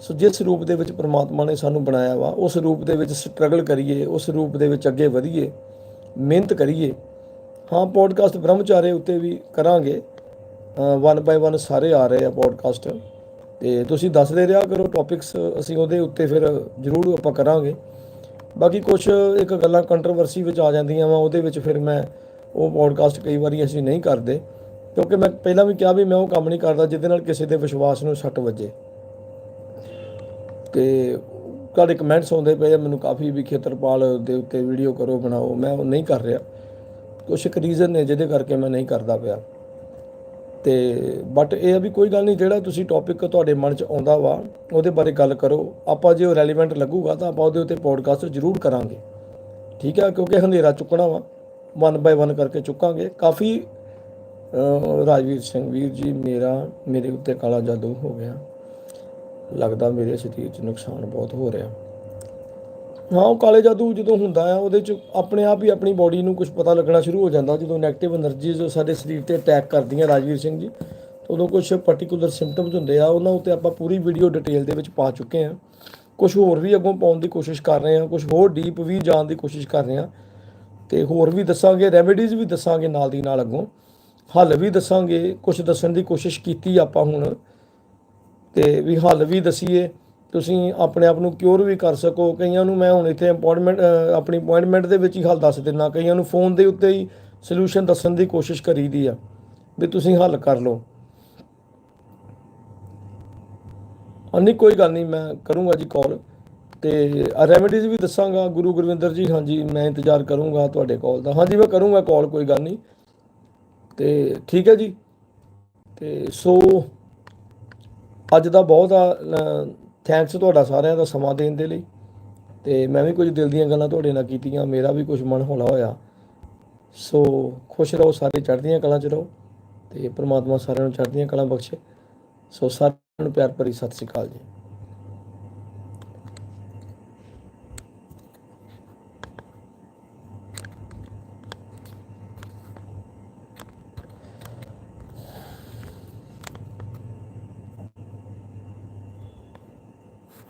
ਸੋ ਜਿਸ ਰੂਪ ਦੇ ਵਿੱਚ ਪ੍ਰਮਾਤਮਾ ਨੇ ਸਾਨੂੰ ਬਣਾਇਆ ਵਾ, ਉਸ ਰੂਪ ਦੇ ਵਿੱਚ ਸਟਰਗਲ ਕਰੀਏ, ਉਸ ਰੂਪ ਦੇ ਵਿੱਚ ਅੱਗੇ ਵਧੀਏ, ਮਿਹਨਤ ਕਰੀਏ। ਹਾਂ ਪੋਡਕਾਸਟ ਬ੍ਰਹਮਚਾਰੇ ਉੱਤੇ ਵੀ ਕਰਾਂਗੇ। ਵਨ ਬਾਈ ਵਨ ਸਾਰੇ ਆ ਰਹੇ ਆ ਪੋਡਕਾਸਟ ਤੇ ਤੁਸੀਂ ਦੱਸਦੇ ਰਿਹਾ ਕਰੋ ਟੌਪਿਕਸ ਅਸੀਂ ਉਹਦੇ ਉੱਤੇ ਫਿਰ ਜ਼ਰੂਰ ਆਪਾਂ ਕਰਾਂਗੇ। ਬਾਕੀ ਕੁਝ ਇੱਕ ਗੱਲਾਂ ਕੰਟਰੋਵਰਸੀ ਵਿੱਚ ਆ ਜਾਂਦੀਆਂ ਵਾ, ਉਹਦੇ ਵਿੱਚ ਫਿਰ ਮੈਂ ਉਹ ਪੋਡਕਾਸਟ ਕਈ ਵਾਰੀ ਅਸੀਂ ਨਹੀਂ ਕਰਦੇ। ਕਿਉਂਕਿ ਮੈਂ ਪਹਿਲਾਂ ਵੀ ਕਿਹਾ ਵੀ ਮੈਂ ਉਹ ਕੰਮ ਨਹੀਂ ਕਰਦਾ ਜਿਹਦੇ ਨਾਲ ਕਿਸੇ ਦੇ ਵਿਸ਼ਵਾਸ ਨੂੰ ਸੱਟ ਵੱਜੇ। ਤੇ ਤੁਹਾਡੇ ਕਮੈਂਟਸ ਆਉਂਦੇ ਪਏ ਮੈਨੂੰ ਕਾਫੀ ਵੀ ਖੇਤਰਪਾਲ ਦੇ ਉੱਤੇ ਵੀਡੀਓ ਕਰੋ, ਬਣਾਓ, ਮੈਂ ਉਹ ਨਹੀਂ ਕਰ ਰਿਹਾ। ਕੁਛ ਇੱਕ ਰੀਜ਼ਨ ਨੇ ਜਿਹਦੇ ਕਰਕੇ ਮੈਂ ਨਹੀਂ ਕਰਦਾ ਪਿਆ। ਤੇ ਬਟ ਇਹ ਆ ਵੀ ਕੋਈ ਗੱਲ ਨਹੀਂ, ਜਿਹੜਾ ਤੁਸੀਂ ਟੌਪਿਕ ਤੁਹਾਡੇ ਮਨ 'ਚ ਆਉਂਦਾ ਵਾ, ਉਹਦੇ ਬਾਰੇ ਗੱਲ ਕਰੋ। ਆਪਾਂ ਜੇ ਉਹ ਰੈਲੇਵੈਂਟ ਲੱਗੂਗਾ ਤਾਂ ਆਪਾਂ ਉਹਦੇ ਉੱਤੇ ਪੋਡਕਾਸਟ ਜ਼ਰੂਰ ਕਰਾਂਗੇ। ਠੀਕ ਆ? ਕਿਉਂਕਿ ਹਨੇਰਾ ਚੁੱਕਣਾ ਵਾ। ਵਨ ਬਾਈ ਵਨ ਕਰਕੇ ਚੁੱਕਾਂਗੇ। ਕਾਫੀ ਰਾਜਵੀਰ ਸਿੰਘ ਵੀਰ ਜੀ, ਮੇਰਾ, ਮੇਰੇ ਉੱਤੇ ਕਾਲਾ ਜਾਦੂ ਹੋ ਗਿਆ। ਲੱਗਦਾ ਮੇਰੇ ਸਰੀਰ 'ਚ ਨੁਕਸਾਨ ਬਹੁਤ ਹੋ ਰਿਹਾ। ਹਾਂ, ਉਹ ਕਾਲੇ ਜਾਦੂ ਜਦੋਂ ਹੁੰਦਾ ਆ, ਉਹਦੇ ਚ ਆਪਣੇ ਆਪ ਹੀ ਆਪਣੀ ਬਾਡੀ ਨੂੰ ਕੁਝ ਪਤਾ ਲੱਗਣਾ ਸ਼ੁਰੂ ਹੋ ਜਾਂਦਾ, ਜਦੋਂ 네ਗੇਟਿਵ એનર્ਜੀਜ਼ ਸਾਡੇ ਸਰੀਰ ਤੇ ਅਟੈਕ ਕਰਦੀਆਂ ਰਾਜਵੀਰ ਸਿੰਘ ਜੀ। ਉਦੋਂ ਕੁਝ ਪਾਰਟਿਕੂਲਰ ਸਿੰਪਟਮਸ ਹੁੰਦੇ ਆ, ਉਹਨਾਂ ਉੱਤੇ ਆਪਾਂ ਪੂਰੀ ਵੀਡੀਓ ਡਿਟੇਲ ਦੇ ਵਿੱਚ ਪਾ ਚੁੱਕੇ ਆ। ਕੁਝ ਹੋਰ ਵੀ ਅੱਗੋਂ ਪਾਉਣ ਦੀ ਕੋਸ਼ਿਸ਼ ਕਰ ਰਹੇ ਆ ਕੁਝ ਹੋਰ ਡੀਪ ਵੀ ਜਾਣ ਦੀ ਕੋਸ਼ਿਸ਼ ਕਰ ਰਹੇ ਆ। ਤੇ ਹੋਰ ਵੀ ਦੱਸਾਂਗੇ ਰੈਮੇਡੀਜ਼ ਵੀ ਦੱਸਾਂਗੇ ਨਾਲ ਦੀ ਨਾਲ ਅੱਗੋਂ। ਹੱਲ ਵੀ ਦੱਸਾਂਗੇ ਕੁਝ ਦੱਸਣ ਦੀ ਕੋਸ਼ਿਸ਼ ਕੀਤੀ ਆਪਾਂ ਹੁਣ। ਤੇ ਵੀ ਹੱਲ ਵੀ ਦਸੀਏ। ਤੁਸੀਂ ਆਪਣੇ ਆਪ ਨੂੰ ਕਿਉਰ ਵੀ ਕਰ ਸਕੋ। ਕਈਆਂ ਨੂੰ ਮੈਂ ਹੁਣ ਇੱਥੇ ਅਪਾਇੰਟਮੈਂਟ ਆਪਣੀ ਅਪਾਇੰਟਮੈਂਟ ਦੇ ਵਿੱਚ ਹੀ ਹੱਲ ਦੱਸ ਦਿੰਦਾ। ਕਈਆਂ ਨੂੰ ਫੋਨ ਦੇ ਉੱਤੇ ਹੀ ਸੋਲੂਸ਼ਨ ਦੱਸਣ ਦੀ ਕੋਸ਼ਿਸ਼ ਕਰੀਦੀ ਆ ਵੀ ਤੁਸੀਂ ਹੱਲ ਕਰ ਲਓ। ਹਾਂ, ਨਹੀਂ, ਕੋਈ ਗੱਲ ਨਹੀਂ, ਮੈਂ ਕਰੂੰਗਾ ਜੀ ਕਾਲ ਤੇ ਰੈਮੇਡੀਜ਼ ਵੀ ਦੱਸਾਂਗਾ। ਗੁਰੂ ਗੁਰਵਿੰਦਰ ਜੀ, ਹਾਂਜੀ, ਮੈਂ ਇੰਤਜ਼ਾਰ ਕਰੂੰਗਾ ਤੁਹਾਡੇ ਕਾਲ ਦਾ। ਹਾਂਜੀ, ਮੈਂ ਕਰੂੰਗਾ ਕਾਲ ਕੋਈ ਗੱਲ ਨਹੀਂ। ਤੇ ਠੀਕ ਹੈ ਜੀ। ਤੇ ਸੋ, ਅੱਜ ਦਾ ਬਹੁਤ ਆ ਥੈਂਕਸ ਤੁਹਾਡਾ ਸਾਰਿਆਂ ਦਾ ਸਮਾਂ ਦੇਣ ਦੇ ਲਈ। ਤੇ ਮੈਂ ਵੀ ਕੁਝ ਦਿਲ ਦੀਆਂ ਗੱਲਾਂ ਤੁਹਾਡੇ ਨਾਲ ਕੀਤੀਆਂ, ਮੇਰਾ ਵੀ ਕੁਝ ਮਨ ਹੌਲਾ ਹੋਇਆ। ਸੋ ਖੁਸ਼ ਰਹੋ, ਸਾਰੇ ਚੜ੍ਹਦੀਆਂ ਕਲਾਂ 'ਚ ਰਹੋ ਤੇ ਪ੍ਰਮਾਤਮਾ ਸਾਰਿਆਂ ਨੂੰ ਚੜ੍ਹਦੀਆਂ ਕਲਾਂ ਬਖਸ਼ੇ। ਸੋ ਸਾਰਿਆਂ ਨੂੰ ਪਿਆਰ ਭਰੀ ਸਤਿ ਸ਼੍ਰੀ ਅਕਾਲ ਜੀ।